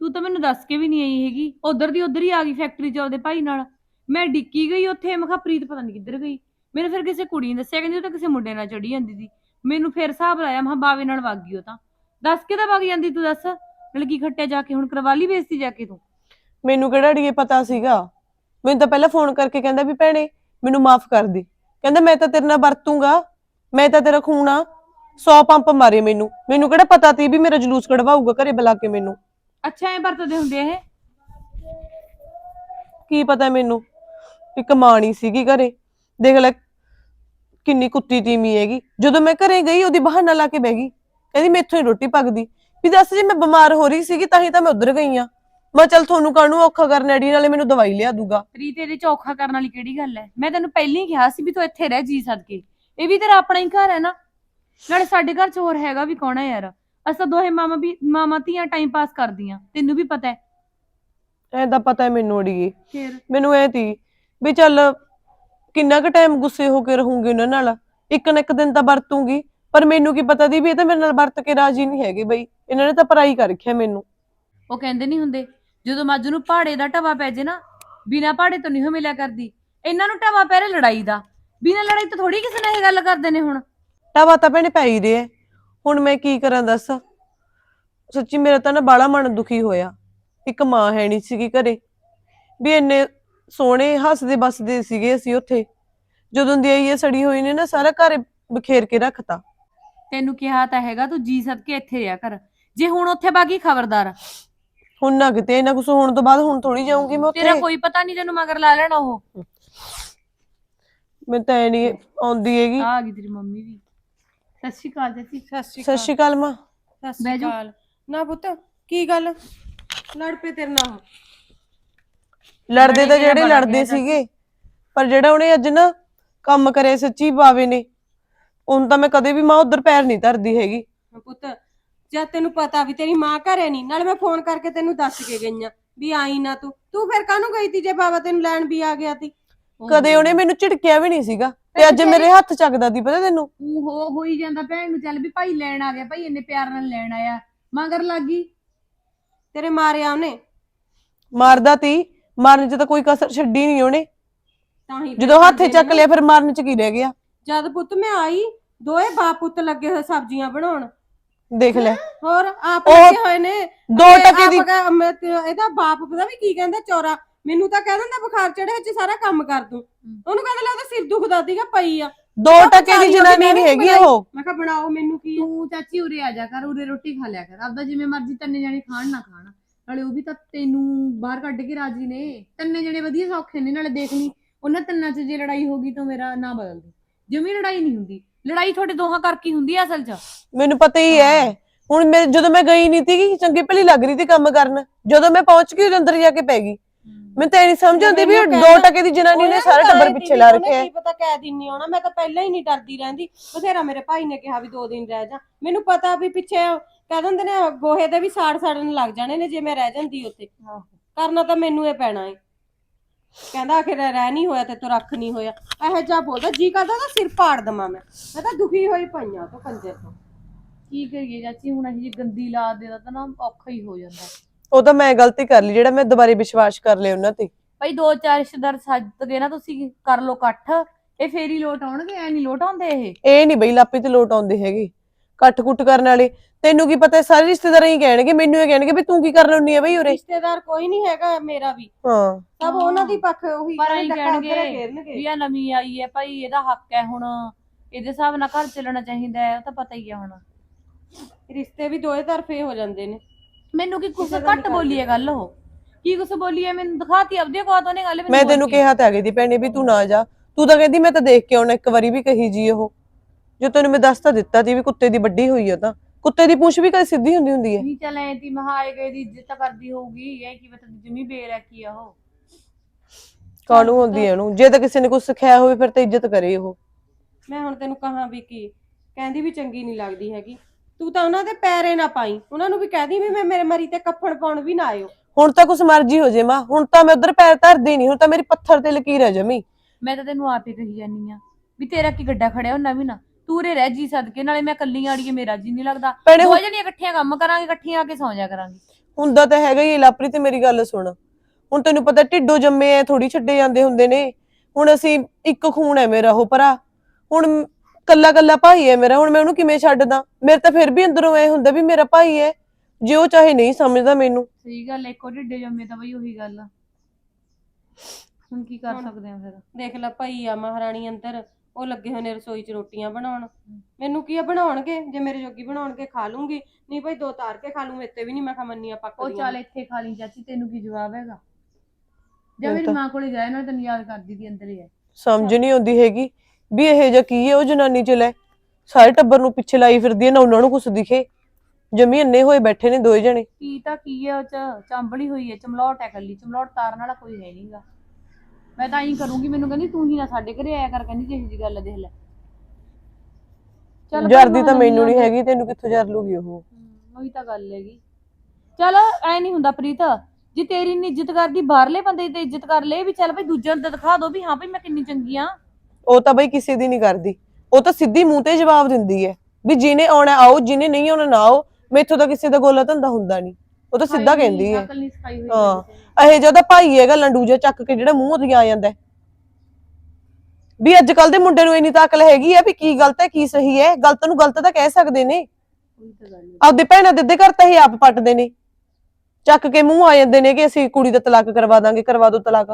[SPEAKER 8] ਤਾਂ ਮੈਨੂੰ ਦੱਸ ਕੇ ਵੀ ਨਹੀਂ ਆਈ ਹੈਗੀ। ਉਧਰ ਦੀ ਉਧਰ ਹੀ ਆ ਗਈ ਫੈਕਟਰੀ 'ਚ ਉਹਦੇ ਭਾਈ ਨਾਲ। ਮੈਂ ਡਿੱਕੀ ਗਈ ਉੱਥੇ ਮੈਂ ਕਿਹਾ ਪ੍ਰੀਤ ਪਤਾ ਨਹੀਂ ਕਿੱਧਰ ਗਈ। ਮੈਨੂੰ ਫਿਰ ਕਿਸੇ ਕੁੜੀ ਨੇ ਦੱਸਿਆ ਕਹਿੰਦੀ ਉਹ ਤਾਂ ਕਿਸੇ ਮੁੰਡੇ ਨਾਲ ਚੜੀ ਜਾਂਦੀ ਸੀ। ਮੈਨੂੰ ਫਿਰ ਹਿਸਾਬ ਲਾਇਆ ਮੈਂ ਕਿਹਾ ਬਾਵੇ ਨਾਲ ਵਗ ਗਈ ਉਹ ਤਾਂ। ਦੱਸ ਕੇ ਤਾਂ ਵਗ ਜਾਂਦੀ ਤੂੰ ਦੱਸ? ਨਾਲ ਕੀ ਖੱਟਿਆ ਜਾ ਕੇ ਹੁਣ ਕਰਵਾ ਲਈ ਬੇਇੱਜ਼ਤੀ ਜਾ ਕੇ ਤੂੰ?
[SPEAKER 6] ਮੈਨੂੰ ਕਿਹੜਾ ਅੜੀਏ ਪਤਾ ਸੀਗਾ? ਮੈਨੂੰ ਤਾਂ ਪਹਿਲਾਂ ਫੋਨ ਕਰਕੇ ਕਹਿੰਦਾ ਵੀ ਭੈਣੇ ਮੈਨੂੰ ਮਾਫ ਕਰ ਦੇ। ਕਹਿੰਦਾ ਮੈਂ ਤਾਂ ਤੇਰੇ ਨਾਲ ਵਰਤੂੰਗਾ ਮੈਂ ਤਾਂ ਤੇਰਾ ਖੂਨ ਆ। 100 ਪੰਪ ਮਾਰੇ ਮੈਨੂੰ। ਮੈਨੂੰ ਕਿਹੜਾ ਪਤਾ ਸੀ ਵੀ ਮੇਰਾ ਜਲੂਸ ਕਢਵਾਊਗਾ ਘਰੇ ਬੁਲਾ ਕੇ ਮੈਨੂੰ।
[SPEAKER 8] ਅੱਛਾ ਐ ਵਰਤਦੇ ਹੁੰਦੇ ਇਹ?
[SPEAKER 2] ਕੀ ਪਤਾ ਮੈਨੂੰ? ਇੱਕ ਮਾਂ ਨਹੀਂ ਸੀਗੀ ਘਰੇ। ਦੇਖ ਲੈ ਕਿੰਨੀ ਕੁੱਤੀ ਤੀਮੀ ਹੈਗੀ। ਜਦੋਂ ਮੈਂ ਘਰੇ ਗਈ ਉਹਦੀ ਬਹਾਨਾ ਲਾ ਕੇ ਬਹਿ ਗਈ। ਕਹਿੰਦੀ ਮੈਥੋਂ ਹੀ ਰੋਟੀ ਪੱਕਦੀ। ਵੀ ਦੱਸ ਜੇ ਮੈਂ ਬਿਮਾਰ ਹੋ ਰਹੀ ਸੀਗੀ ਤਾਂ ਹੀ ਤਾਂ ਮੈਂ ਉਧਰ ਗਈ ਆ। ਮੈਂ ਚੱਲ ਤੁਹਾਨੂੰ ਕਾਹਨੂੰ ਔਖਾ ਕਰਨ ਐਡੀ ਨਾਲੇ ਮੈਨੂੰ ਦਵਾਈ ਲਿਆ ਦੂਗਾ।
[SPEAKER 8] ਰੀਤ ਇਹਦੇ ਚ ਔਖਾ ਕਰਨ ਵਾਲੀ ਕਿਹੜੀ ਗੱਲ ਹੈ ਮੈਂ ਤੈਨੂੰ ਪਹਿਲਾਂ ਹੀ ਕਿਹਾ ਸੀ ਵੀ ਤੂੰ ਇੱਥੇ ਰਹਿ ਜੀ ਸਦਕੇ। ਇਹ ਵੀ ਤੇਰਾ ਆਪਣਾ ਹੀ ਘਰ ਹੈ ਨਾ। ਨਾਲੇ ਸਾਡੇ ਘਰ ਚ ਹੋਰ ਹੈਗਾ ਵੀ ਕੌਣ ਹੈ ਯਾਰ? ਅਸੀਂ ਦੋਹੇ ਮਾਮਾ ਵੀ ਮਾਮਾ ਧੀਆਂ ਟਾਈਮ ਪਾਸ ਕਰਦੀਆਂ। ਤੈਨੂੰ ਵੀ ਪਤਾ ਹੈ
[SPEAKER 2] ਐਂ ਤਾਂ ਪਤਾ ਹੈ ਮੈਨੂੰ ਅੜੀਏ।
[SPEAKER 8] ਫਿਰ?
[SPEAKER 2] ਮੈਨੂੰ ਐ ਤੀ ਵੀ ਚੱਲ ਕਿੰਨਾ ਕੁ ਟਾਈਮ ਗੁੱਸੇ ਹੋ ਕੇ ਰਹੂੰਗੀ ਉਹਨਾਂ ਨਾਲ? ਇੱਕ ਨਾ ਇੱਕ ਦਿਨ ਤਾਂ ਵਰਤੂੰਗੀ। ਪਰ ਮੈਨੂੰ ਕੀ ਪਤਾ ਦੀ ਵੀ ਇਹ ਤਾਂ ਮੇਰੇ ਨਾਲ ਵਰਤ ਕੇ ਰਾਜੀ ਨਹੀਂ ਹੈਗੇ ਬਈ। ਇਹਨਾਂ ਨੇ ਤਾਂ ਪਰਾਈ ਕਰ ਰੱਖਿਆ ਮੈਨੂੰ।
[SPEAKER 8] ਉਹ ਕਹਿੰਦੇ ਨਹੀਂ ਹੁੰਦੇ ਜਦੋਂ ਮੱਝ ਨੂੰ ਪਹਾੜੇ ਦਾ ਢਵਾ ਪੈ ਜੇ ਨਾ ਬਿਨਾ ਪਹਾੜੇ ਤੋਂ ਨਹੀਂ ਹੋ ਮਿਲਿਆ ਕਰਦੀ। ਇਹਨਾਂ ਨੂੰ ਢਵਾ ਪੈ ਰਿਹਾ ਲੜਾਈ ਦਾ। ਬਿਨਾ ਲੜਾਈ ਤੋਂ ਥੋੜੀ ਕਿਸੇ ਨਾਲ ਇਹ ਗੱਲ ਕਰਦੇ ਨੇ ਹੁਣ।
[SPEAKER 2] ਟਾਵਾ ਤਾਂ ਭੈਣੇ ਪੈ ਹੀ ਰਿਹਾ। ਹੁਣ ਮੈਂ ਕੀ ਕਰਾਂ ਦੱਸ? ਸੱਚੀ ਮੇਰਾ ਤਾਂ ਨਾ ਬਾਲਾ ਮਨ ਦੁਖੀ ਹੋਇਆ। ਇੱਕ ਮਾਂ ਹੈ ਨਹੀਂ ਸੀਗੀ ਘਰੇ। ਵੀ ਇੰਨੇ ਸੋਹਣੇ ਹੱਸਦੇ ਬਸਦੇ ਸੀਗੇ ਅਸੀਂ ਉੱਥੇ। ਜਦੋਂ ਦੀ ਆਈ ਇਹ ਸੜੀ ਹੋਈ ਨੇ ਨਾ ਸਾਰਾ ਘਰ ਬਖੇਰ ਕੇ ਰੱਖਤਾ।
[SPEAKER 8] ਤੈਨੂੰ ਕਿਹਾ ਤਾਂ ਹੈਗਾ ਤੂੰ ਜੀ ਸਦਕੇ ਇੱਥੇ ਰਿਹਾ ਕਰ। ਜੇ ਹੁਣ ਉੱਥੇ ਬਾਗੀ ਖਬਰਦਾਰ।
[SPEAKER 2] ਹੁਣ ਨਾ ਕਿਤੇ ਇਹਨਾਂ ਕੁਝ ਹੋਣ ਤੋਂ ਬਾਅਦ ਹੁਣ ਥੋੜੀ ਜਾਊਂਗੀ ਮੈਂ
[SPEAKER 8] ਤੇਰਾ
[SPEAKER 2] ਉੱਥੇ।
[SPEAKER 8] ਕੋਈ ਪਤਾ ਨਹੀਂ ਤੈਨੂੰ ਮਗਰ ਲਾ ਲੈਣਾ ਉਹ।
[SPEAKER 2] ਮੈਂ ਤਾਂ ਐ ਨਹੀਂ ਆਉਂਦੀ ਹੈਗੀ।
[SPEAKER 8] ਆ ਗਈ ਤੇਰੀ ਮੰਮੀ ਵੀ। ਸਤਿ ਸ਼੍ਰੀ ਅਕਾਲ ਚਾਚੀ।
[SPEAKER 2] ਸਤਿ ਸ਼੍ਰੀ ਅਕਾਲ ਮਾਂ।
[SPEAKER 8] ਬਹਿ ਜਾ
[SPEAKER 6] ਨਾ ਪੁੱਤ ਕੀ ਗੱਲ? ਲੜ ਪਏ ਤੇਰੇ ਨਾਲ।
[SPEAKER 2] ਲੜਦੇ ਤਾਂ ਜਿਹੜੇ ਲੜਦੇ ਸੀਗੇ ਪਰ ਜਿਹੜਾ ਉਹਨੇ ਅੱਜ ਨਾ ਕੰਮ ਕਰਿਆ ਸੱਚੀ ਬਾਵੇ ਨੇ ਹੁਣ ਤਾਂ ਮੈਂ ਕਦੇ ਵੀ ਮਾਂ ਉਧਰ ਪੈਰ ਨਹੀਂ ਧਰਦੀ ਹੈਗੀ।
[SPEAKER 6] ਪੁੱਤ ਜਦ ਤੈਨੂੰ ਪਤਾ ਵੀ ਤੇਰੀ ਮਾਂ ਘਰੇ ਨਹੀਂ ਨਾਲੇ ਮੈਂ ਫੋਨ ਕਰਕੇ ਤੈਨੂੰ ਦੱਸ ਕੇ ਗਈਆਂ ਵੀ ਆਈ ਨਾ ਤੂੰ। ਤੂੰ ਫਿਰ ਕਾਹਨੂੰ ਗਈ ਤੀ ਜੇ ਬਾਬਾ ਤੈਨੂੰ ਲੈਣ ਵੀ ਆ ਗਿਆ ਤੀ?
[SPEAKER 2] ਕਦੇ ਉਹਨੇ ਮੈਨੂੰ ਝਿੜਕਿਆ ਵੀ ਨਹੀਂ ਸੀਗਾ ਤੇ ਅੱਜ ਮੇਰੇ ਹੱਥ ਚੱਕਦਾ ਦੀ ਪਤਾ ਤੈਨੂੰ?
[SPEAKER 8] ਉਹ ਹੋ ਹੋਈ ਜਾਂਦਾ ਭੈਣ ਨੂੰ ਚੱਲ ਵੀ ਭਾਈ ਲੈਣ ਆ ਗਿਆ ਭਾਈ ਇੰਨੇ ਪਿਆਰ ਨਾਲ ਲੈਣ ਆਇਆ। ਮਗਰ ਲੱਗ
[SPEAKER 6] ਤੇਰੇ ਮਾਰਿਆ ਉਹਨੇ।
[SPEAKER 2] ਮਾਰਦਾ ਤੀ। ਮਾਰਨ 'ਚ ਤਾਂ ਕੋਈ ਕਸਰ ਛੱਡੀ ਨਹੀਂ ਉਹਨੇ।
[SPEAKER 6] ਤਾਂ ਹੀ
[SPEAKER 2] ਜਦੋਂ ਹੱਥੇ ਚੱਕ ਲਿਆ ਫਿਰ ਮਾਰਨ 'ਚ ਕੀ ਰਹਿ ਗਿਆ?
[SPEAKER 6] ਜਦ ਪੁੱਤ ਮੈਂ ਆਈ ਦੋਏ ਬਾਪ ਪੁੱਤ ਲੱਗੇ ਹੋਏ ਸਬਜ਼ੀਆਂ ਬਣਾਉਣ।
[SPEAKER 2] ਦੇਖ ਲੈ।
[SPEAKER 6] ਹੋਰ ਆਪ
[SPEAKER 2] ਉਹ
[SPEAKER 6] ਲੱਗੇ ਹੋਏ ਨੇ।
[SPEAKER 2] ਦੋ
[SPEAKER 6] ਤੇ
[SPEAKER 2] ਟਕੇ
[SPEAKER 6] ਆਪ
[SPEAKER 2] ਦੀ
[SPEAKER 6] ਕਹਿ- ਮੈਂ ਤੇ ਇਹਦਾ ਬਾਪ ਪਤਾ ਵੀ ਕੀ ਕਹਿੰਦਾ ਚੋਰਾ। ਮੈਨੂੰ ਤਾਂ ਕਹਿ ਦਿੰਦਾ ਬੁਖਾਰ ਚੜਿਆ ਚ ਸਾਰਾ ਕੰਮ ਕਰ ਦੂੰ। ਉਹਨੂੰ ਕਹਿੰਦਾ ਲੈ ਉਹਦਾ ਸਿਰ ਦੁਖਦਾ ਸੀਗਾ ਪਈ ਆ।
[SPEAKER 2] ਦੋ
[SPEAKER 6] ਉਹ
[SPEAKER 2] ਟਕੇ ਦੀ
[SPEAKER 6] ਵਿਚਾਰੀ
[SPEAKER 2] ਜਨਾਨੀ ਨਹੀਂ ਹੈਗੀ
[SPEAKER 6] ਬਣਾਈ।
[SPEAKER 2] ਉਹ।
[SPEAKER 6] ਮੈਂ ਕਿਹਾ ਬਣਾਓ ਮੈਨੂੰ ਕੀ ਆ?
[SPEAKER 8] ਤੂੰ ਚਾਚੀ ਉਰੇ ਆ ਜਾ ਕਰ ਉਰੇ ਰੋਟੀ ਖਾ ਲਿਆ ਕਰ। ਆਪਦਾ ਜਿਵੇਂ ਮਰਜ਼ੀ ਤੰਨੇ ਜਾਣੇ ਖਾਣ ਨਾ ਖਾਣ। ਨਾਲੇ ਉਹ ਵੀ ਤਾਂ ਤੈਨੂੰ ਬਾਹਰ ਕੱਢ ਕੇ ਰਾਜੀ ਨੇ। ਤੰਨੇ ਜਣੇ ਵਧੀਆ ਸੌਖੇ ਨੇ ਨਾਲੇ ਦੇਖ ਲਈ ਉਹਨਾਂ ਤਿੰਨਾਂ 'ਚ ਜੇ ਲੜਾਈ ਹੋ ਗਈ ਤਾਂ ਮੇਰਾ ਨਾਂ ਬਦਲ ਦੇ। ਜਮੀ ਲੜਾਈ ਨਹੀਂ ਹੁੰਦੀ ਲੜਾਈ ਤੁਹਾਡੇ ਦੋਹਾਂ ਕਰਕੇ ਹੀ ਹੁੰਦੀ ਆ ਅਸਲ 'ਚ?
[SPEAKER 2] ਮੈਨੂੰ ਪਤਾ ਹੀ ਹੈ। ਹੁਣ ਮੈਂ ਜਦੋਂ ਮੈਂ ਗਈ ਨਹੀਂ ਸੀਗੀ ਚੰਗੀ ਭਲੀ ਲੱਗ ਰਹੀ ਸੀ ਕੰਮ ਕਰਨ। ਜਦੋਂ ਮੈਂ ਪਹੁੰਚ ਗਈ ਉਹਦੇ ਅੰਦਰ ਜਾ ਕੇ ਪੈ ਗਈ। ਮੈਂ ਤਾਂ ਇਹ ਨਹੀਂ ਸਮਝ ਆਉਂਦੀ ਵੀ ਉਹ
[SPEAKER 6] ਮੈਨੂੰ
[SPEAKER 2] ਦੋ
[SPEAKER 6] ਕਹਿਣਾ-
[SPEAKER 2] ਟਕੇ ਦੀ ਜਨਾਨੀ ਨੇ ਸਾਰਾ ਟੱਬਰ ਪਿੱਛੇ ਲਾ ਰੱਖਿਆ। ਹੈ
[SPEAKER 6] ਕੀ ਪਤਾ ਕਹਿ ਦਿੰਨੀ ਆਉਣਾ ਮੈਂ ਤਾਂ ਪਹਿਲਾਂ ਹੀ ਨਹੀਂ ਡਰਦੀ ਰਹਿੰਦੀ। ਬਥੇਰਾ ਮੇਰੇ ਭਾਈ ਨੇ ਕਿਹਾ ਵੀ ਦੋ ਦਿਨ ਰਹਿ ਜਾ। ਮੈਨੂੰ ਪਤਾ ਵੀ ਪਿੱਛੇ ਕਹਿ ਦਿੰਦੇ ਨੇ ਗੋਹੇ ਦੇ ਵੀ ਸਾੜ ਸਾੜਨ ਲੱਗ ਜਾਣੇ ਨੇ ਜੇ ਮੈਂ ਰਹਿ ਜਾਂਦੀ ਉੱਥੇ। ਕਰਨਾ ਤਾਂ ਮੈਨੂੰ ਇਹ ਪੈਣਾ ਏ। ਕਹਿੰਦਾ ਆਖਿਰ ਰਹਿ ਨਹੀਂ ਹੋਇਆ ਤੇ ਤੂੰ ਰੱਖ ਨਹੀਂ ਹੋਇਆ। ਇਹੋ ਜਿਹਾ ਬੋਲਦਾ ਜੀ ਕਰਦਾ ਤਾਂ ਸਿਰ ਪਾੜ ਦਵਾਂ ਮੈਂ। ਮੈਂ ਤਾਂ ਦੁਖੀ ਹੋਈ ਪਈਆਂ ਤੋਂ ਕੰਜਰ ਤੋਂ।
[SPEAKER 8] ਕੀ ਕਰੀਏ ਚਾਚੀ ਹੁਣ ਅਸੀਂ ਜੇ ਗੰਦੀ ਲਾ ਦੇ ਤਾਂ ਨਾ ਔਖਾ ਹੀ ਹੋ ਜਾਂਦਾ।
[SPEAKER 2] ਉਹ ਤਾਂ ਮੈਂ ਗਲਤੀ ਕਰ ਲਈ ਜਿਹੜਾ ਮੈਂ ਦੁਬਾਰੇ ਵਿਸ਼ਵਾਸ ਕਰ ਲਿਆ ਉਹਨਾਂ ਤੇ।
[SPEAKER 8] ਭਾਈ ਦੋ ਚਾਰ ਰਿਸ਼ਤੇਦਾਰ ਸੱਜ ਗਏ ਨਾ ਤੁਸੀਂ ਕਰ ਲਓ ਇਕੱਠ। ਇਹ ਫੇਰ ਹੀ ਲੋਟ ਆਉਣਗੇ ਐ ਨਹੀਂ ਲੋਟ ਆਉਂਦੇ ਇਹ?
[SPEAKER 2] ਇਹ ਨਹੀਂ ਬਈ ਲਾਪੀ ਤੇ ਲੋਟ ਆਉਂਦੇ ਹੈਗੇ। ਕੱਟ ਕੁੱਟ ਕਰਨ ਵਾਲੇ ਤੈਨੂੰ ਕੀ ਪਤਾ ਸਾਰੇ ਰਿਸ਼ਤੇਦਾਰ ਹੀ ਕਹਿਣਗੇ ਮੈਨੂੰ ਇਹ ਕਹਿਣਗੇ ਵੀ ਤੂੰ ਕੀ ਕਰਨ ਹੁੰਨੀ ਆ ਬਈ ਉਰੇ?
[SPEAKER 6] ਰਿਸ਼ਤੇਦਾਰ ਕੋਈ ਨਹੀਂ ਹੈਗਾ ਮੇਰਾ ਵੀ।
[SPEAKER 2] ਹਾਂ।
[SPEAKER 6] ਸਭ ਉਹਨਾਂ ਦੀ ਪੱਖ ਉਹੀ
[SPEAKER 8] ਪਰ
[SPEAKER 6] ਉੱਧਰ
[SPEAKER 8] ਕਹਿਣਗੇ। ਵੀ ਆ ਨਵੀਂ ਆਈ ਹੈ ਭਾਈ ਇਹਦਾ ਹੱਕ ਹੈ ਹੁਣ। ਇਹਦੇ ਹਿਸਾਬ ਨਾਲ ਘਰ ਚੱਲਣਾ ਚਾਹੀਦਾ ਹੈ ਉਹ ਤਾਂ ਪਤਾ ਹੀ ਹੈ ਹੁਣ।
[SPEAKER 6] ਰਿਸ਼ਤੇ ਵੀ ਦੋਏ ਤਰਫੇ ਹੋ ਜਾਂਦੇ ਨੇ।
[SPEAKER 8] ਮੈਨੂੰ ਕੀ ਕੁਛ ਘੱਟ ਬੋਲੀ ਹੈ ਗੱਲ ਉਹ? ਕੀ ਕੁਛ ਬੋਲੀ ਹੈ ਮੈਨੂੰ ਦਿਖਾਤੀ ਆਪਦੀ ਕੋਤ ਉਹਨੇ ਗੱਲ ਮੈਨੂੰ
[SPEAKER 2] ਮੈਂ ਤੈਨੂੰ। ਕਿਹਾ ਤਾਂ ਹੈਗੀ ਦੀ ਭੈਣੇ ਵੀ ਤੂੰ ਨਾ ਜਾ। ਤੂੰ ਤਾਂ ਕਹਿੰਦੀ ਮੈਂ ਤਾਂ ਦੇਖ ਕੇ ਆਉਣਾ ਇੱਕ ਵਾਰੀ ਵੀ ਕਹੀ ਜੀ ਉਹ। ਜੋ ਤੈਨੂੰ ਮੈਂ ਦੱਸ ਤਾਂ ਦਿੱਤਾ ਸੀ ਵੀ ਕੁੱਤੇ ਦੀ ਵੱਡੀ ਹੋਈ ਆ ਤਾਂ। ਕੁੱਤੇ ਦੀ ਪੂਛ ਵੀ ਕਦੇ ਸਿੱਧੀ ਹੁੰਦੀ ਹੁੰਦੀ ਹੈ।
[SPEAKER 8] ਨਹੀਂ ਚੱਲ ਐ ਤੀ ਮਹਾਏ ਗਏ ਦੀ ਇੱਜ਼ਤ ਤਾਂ ਕਰਦੀ ਹੋਊਗੀ। ਐ ਕੀ ਪਤਾ ਜਮੀ ਬੇਰ ਹੈ ਕੀ ਆ ਉਹ।
[SPEAKER 2] ਕਾਹਨੂੰ ਹੁੰਦੀ ਹੈ ਉਹਨੂੰ? ਜੇ ਤਾਂ ਕਿਸੇ ਨੇ ਕੁਝ ਸਿਖਾਇਆ ਹੋਵੇ ਫਿਰ ਤਾਂ ਇੱਜ਼ਤ ਕਰੇ ਉਹ।
[SPEAKER 6] ਮੈਂ ਹੁਣ ਤੈਨੂੰ ਕਹਾਂ ਵੀ ਕੀ? ਕਹਿੰਦੀ ਵੀ ਚੰਗੀ ਨਹੀਂ ਲੱਗਦੀ ਹੈਗੀ। ਤੂੰ ਤਾਂ ਉਹਨਾਂ ਦੇ ਪੈਰੇ ਨਾ ਪਾਈ। ਉਹਨਾਂ ਨੂੰ ਵੀ ਕਹਿਦੀ ਵੀ ਮੈਂ ਮੇਰੇ ਮਰੀ ਤੇ ਕੱਫਣ ਪਾਉਣ ਵੀ ਨਾ ਆਇਓ।
[SPEAKER 2] ਹੁਣ ਤਾਂ ਕੁਛ ਮਰਜ਼ੀ ਹੋ ਜੇ ਮਾਂ। ਹੁਣ ਤਾਂ ਮੈਂ ਉਧਰ ਪੈਰ ਧਰਦੀ ਨਹੀਂ ਹੁਣ ਤਾਂ ਮੇਰੀ ਪੱਥਰ ਤੇ ਲਕੀਰ ਹੈ ਜਮੀ।
[SPEAKER 8] ਮੈਂ ਤਾਂ ਤੈਨੂੰ ਆਪ ਹੀ ਕਹੀ ਜਾਨੀ ਆ ਵੀ ਤੇਰਾ ਕੀ ਗੱਡਾ ਖੜਿਆ ਹੁੰਦਾ ਵੀ ਨਾ। ਤੂਰੇ ਰਹਿ ਜੀ ਸਦਕੇ ਨਾਲੇ ਮੈਂ ਕੱਲੀ ਆੜੀਏ ਮੇਰਾ ਜੀ ਨਹੀਂ ਲੱਗਦਾ।
[SPEAKER 2] ਭੈਣੇ
[SPEAKER 8] ਦੋ
[SPEAKER 2] ਹੁਣ-
[SPEAKER 8] ਜਣੀਆਂ ਇਕੱਠੀਆਂ ਕੰਮ ਕਰਾਂਗੇ ਇਕੱਠੀਆਂ ਆ ਕੇ ਸੌਂ ਜਾ ਕਰਾਂਗੇ।
[SPEAKER 2] ਹੁੰਦਾ ਤਾਂ ਹੈਗਾ ਹੀ ਲਾਪਰੀ ਤੇ ਮੇਰੀ ਗੱਲ ਸੁਣ। ਹੁਣ ਤੈਨੂੰ ਪਤਾ ਢਿੱਡੋ ਜੰਮੇ ਐ ਥੋੜੀ ਛੱਡੇ ਜਾਂਦੇ ਹੁੰਦੇ ਨੇ। ਹੁਣ ਅਸੀਂ ਇੱਕ ਖੂਨ ਹੈ ਮੇਰਾ ਉਹ ਭਰਾ ਹੁਣ ਕੱਲਾ ਕੱਲਾ ਭਾਈ ਹੈ ਮੇਰਾ ਹੁਣ ਮੈਂ ਉਹਨੂੰ ਕਿਵੇਂ ਛੱਡਦਾ? ਮੇਰੇ ਤਾਂ ਫਿਰ ਵੀ ਅੰਦਰੋਂ ਐ ਹੁੰਦਾ ਵੀ ਮੇਰਾ ਭਾਈ ਹੈ ਜੇ ਉਹ ਚਾਹੇ ਨਹੀਂ ਸਮਝਦਾ ਮੈਨੂੰ।
[SPEAKER 8] ਸਹੀ ਗੱਲ ਹੈ, ਇੱਕੋ ਢਿੱਡੇ ਜੰਮੇ ਤਾਂ ਬਈ ਉਹੀ ਗੱਲ ਆ। ਹੁਣ ਕੀ ਕਰ ਸਕਦੇ ਆ ਫਿਰ?
[SPEAKER 6] ਦੇਖ ਲੈ ਭਾਈ ਆ ਮਹਾਰਾਣੀ ਅੰਦਰ ਉਹ ਲੱਗੇ ਹੋਏ ਨੇ ਰਸੋਈ 'ਚ ਰੋਟੀਆਂ ਬਣਾਉਣ। ਮੈਨੂੰ ਕੀ ਆ ਬਣਾਉਣਗੇ? ਜੇ ਮੇਰੇ ਜੋਗੀ ਬਣਾਉਣਗੇ ਖਾ ਲੂੰਗੀ। ਨਹੀਂ ਭਾਈ ਦੋ ਤਾਰ ਕੇ ਖਾ ਲੂੰ ਮੇਤੇ ਵੀ ਨਹੀਂ ਮੈਂ ਖਾ ਮੰਨੀਆਂ
[SPEAKER 8] ਉਹ
[SPEAKER 6] ਪੱਕਦੀਆਂ
[SPEAKER 8] ਚੱਲ ਇੱਥੇ ਖਾ ਲਈ ਚਾਚੀ ਤੈਨੂੰ ਕੀ ਜਵਾਬ ਹੈਗਾ? ਜਾਂ ਮੇਰੀ ਮਾਂ ਕੋਲੇ ਜਾਏ ਨਾ ਤੈਨੂੰ ਯਾਦ ਕਰਦੀ ਦੀ ਅੰਦਰ ਹੀ ਹੈ।
[SPEAKER 2] ਸਮਝ ਨਹੀਂ ਆਉਂਦੀ ਹੈਗੀ। ਵੀ ਇਹ ਜਿਹਾ ਕੀ ਹੈ ਉਹ ਜਨਾਨੀ ਚ ਲੈ। ਸਾਰੇ ਟੱਬਰ ਨੂੰ ਪਿੱਛੇ ਲਾਈ ਫਿਰਦੀ ਹੈ ਨਾ ਉਹਨਾਂ ਨੂੰ ਕੁਛ ਦਿਖੇ। ਜਮੀ ਅੰਨੇ ਹੋਏ ਬੈਠੇ ਨੇ ਦੋਏ ਜਣੇ।
[SPEAKER 8] ਕੀ ਤਾਂ ਕੀ ਹੈ ਉਹ ਚ ਚਾਂਬੜੀ ਹੋਈ ਹੈ ਚਮਲੋਟ ਹੈ ਕੱਲੀ। ਚਮਲੋਟ ਤਾਰਨ ਵਾਲਾ ਕੋਈ ਹੈ ਨਹੀਂਗਾ ਮੈਂ ਤਾਂ ਐਂ ਕਰੂੰਗੀ ਮੈਨੂੰ ਕਹਿੰਦੀ ਤੂੰ ਹੀ ਨਾ ਸਾਡੇ ਘਰੇ ਆਇਆ ਕਰ ਕਹਿੰਦੀ ਜਿਹੀ ਜੀ ਗੱਲ ਦੇਖ ਲੈ। ਚੱਲ
[SPEAKER 2] ਜਰਦੀ ਤਾਂ ਮੈਨੂੰ ਨਹੀਂ। ਹੈਗੀ ਤੈਨੂੰ ਕਿੱਥੋਂ ਜਰ ਲੂਗੀ ਉਹ?
[SPEAKER 8] ਉਹੀ ਤਾਂ ਗੱਲ ਹੈਗੀ। ਚੱਲ ਐ ਨਹੀਂ ਹੁੰਦਾ ਪ੍ਰੀਤ। ਜੇ ਤੇਰੀ ਨੀ ਇੱਜ਼ਤ ਕਰਦੀ ਬਾਹਰਲੇ ਬੰਦੇ ਦੀ ਤਾਂ ਇੱਜ਼ਤ ਕਰ ਲੈ ਵੀ ਚੱਲ ਭਾਈ ਦੂਜਿਆਂ ਨੂੰ ਦਿਖਾ ਦੋ ਵੀ ਹਾਂ ਭਾਈ ਮੈਂ ਕਿੰਨੀ ਚੰਗੀ ਆ।
[SPEAKER 2] ਉਹ ਤਾਂ ਬਈ ਕਿਸੇ ਦੀ ਨਹੀਂ ਕਰਦੀ। ਉਹ ਤਾਂ ਸਿੱਧੀ ਮੂੰਹ ਤੇ ਜਵਾਬ ਦਿੰਦੀ ਹੈ ਵੀ ਜਿਹਨੇ ਆਉਣਾ ਆਓ ਜਿਹਨੇ ਨਹੀਂ ਆਉਣਾ ਨਾ ਆਓ ਮੈਥੋਂ ਤਾਂ ਕਿਸੇ ਦਾ ਗੋਲਾ ਧੰਦਾ ਹੁੰਦਾ ਨਹੀਂ। ਉਹ ਤਾਂ ਸਿੱਧਾ ਕਹਿੰਦੀ ਹੈ
[SPEAKER 8] ਅਕਲ ਨਹੀਂ ਸਿਖਾਈ ਹੋਈ
[SPEAKER 2] ਹਾਂ। ਇਹ ਜਿਹਦਾ ਭਾਈ ਹੈਗਾ ਲੰਡੂ ਜਿਹਾ ਚੱਕ ਕੇ ਜਿਹੜਾ ਮੂੰਹ ਉਹਦੀ ਆ ਜਾਂਦਾ ਹੈ। ਵੀ ਅੱਜ ਕੱਲ ਦੇ ਮੁੰਡੇ ਨੂੰ ਇੰਨੀ ਤਾਂ ਅਕਲ ਹੈਗੀ ਆ ਵੀ ਕੀ ਗਲਤ ਹੈ ਕੀ ਸਹੀ ਹੈ ਗਲਤ ਨੂੰ ਗਲਤ ਤਾਂ ਕਹਿ ਸਕਦੇ ਨੇ।
[SPEAKER 8] ਉਹੀ ਤਾਂ ਗੱਲ ਹੈ।
[SPEAKER 2] ਆਪਦੇ ਭੈਣਾਂ ਦੇ ਘਰ ਤਾਂ ਇਹ ਆਪ ਪੱਟਦੇ ਨੇ। ਚੱਕ ਕੇ ਮੂੰਹ ਆ ਜਾਂਦੇ ਨੇ ਕਿ ਅਸੀਂ ਕੁੜੀ ਦਾ ਤਲਾਕ ਕਰਵਾ ਦਾਂਗੇ ਕਰਵਾ ਦੋ ਤਲਾਕ।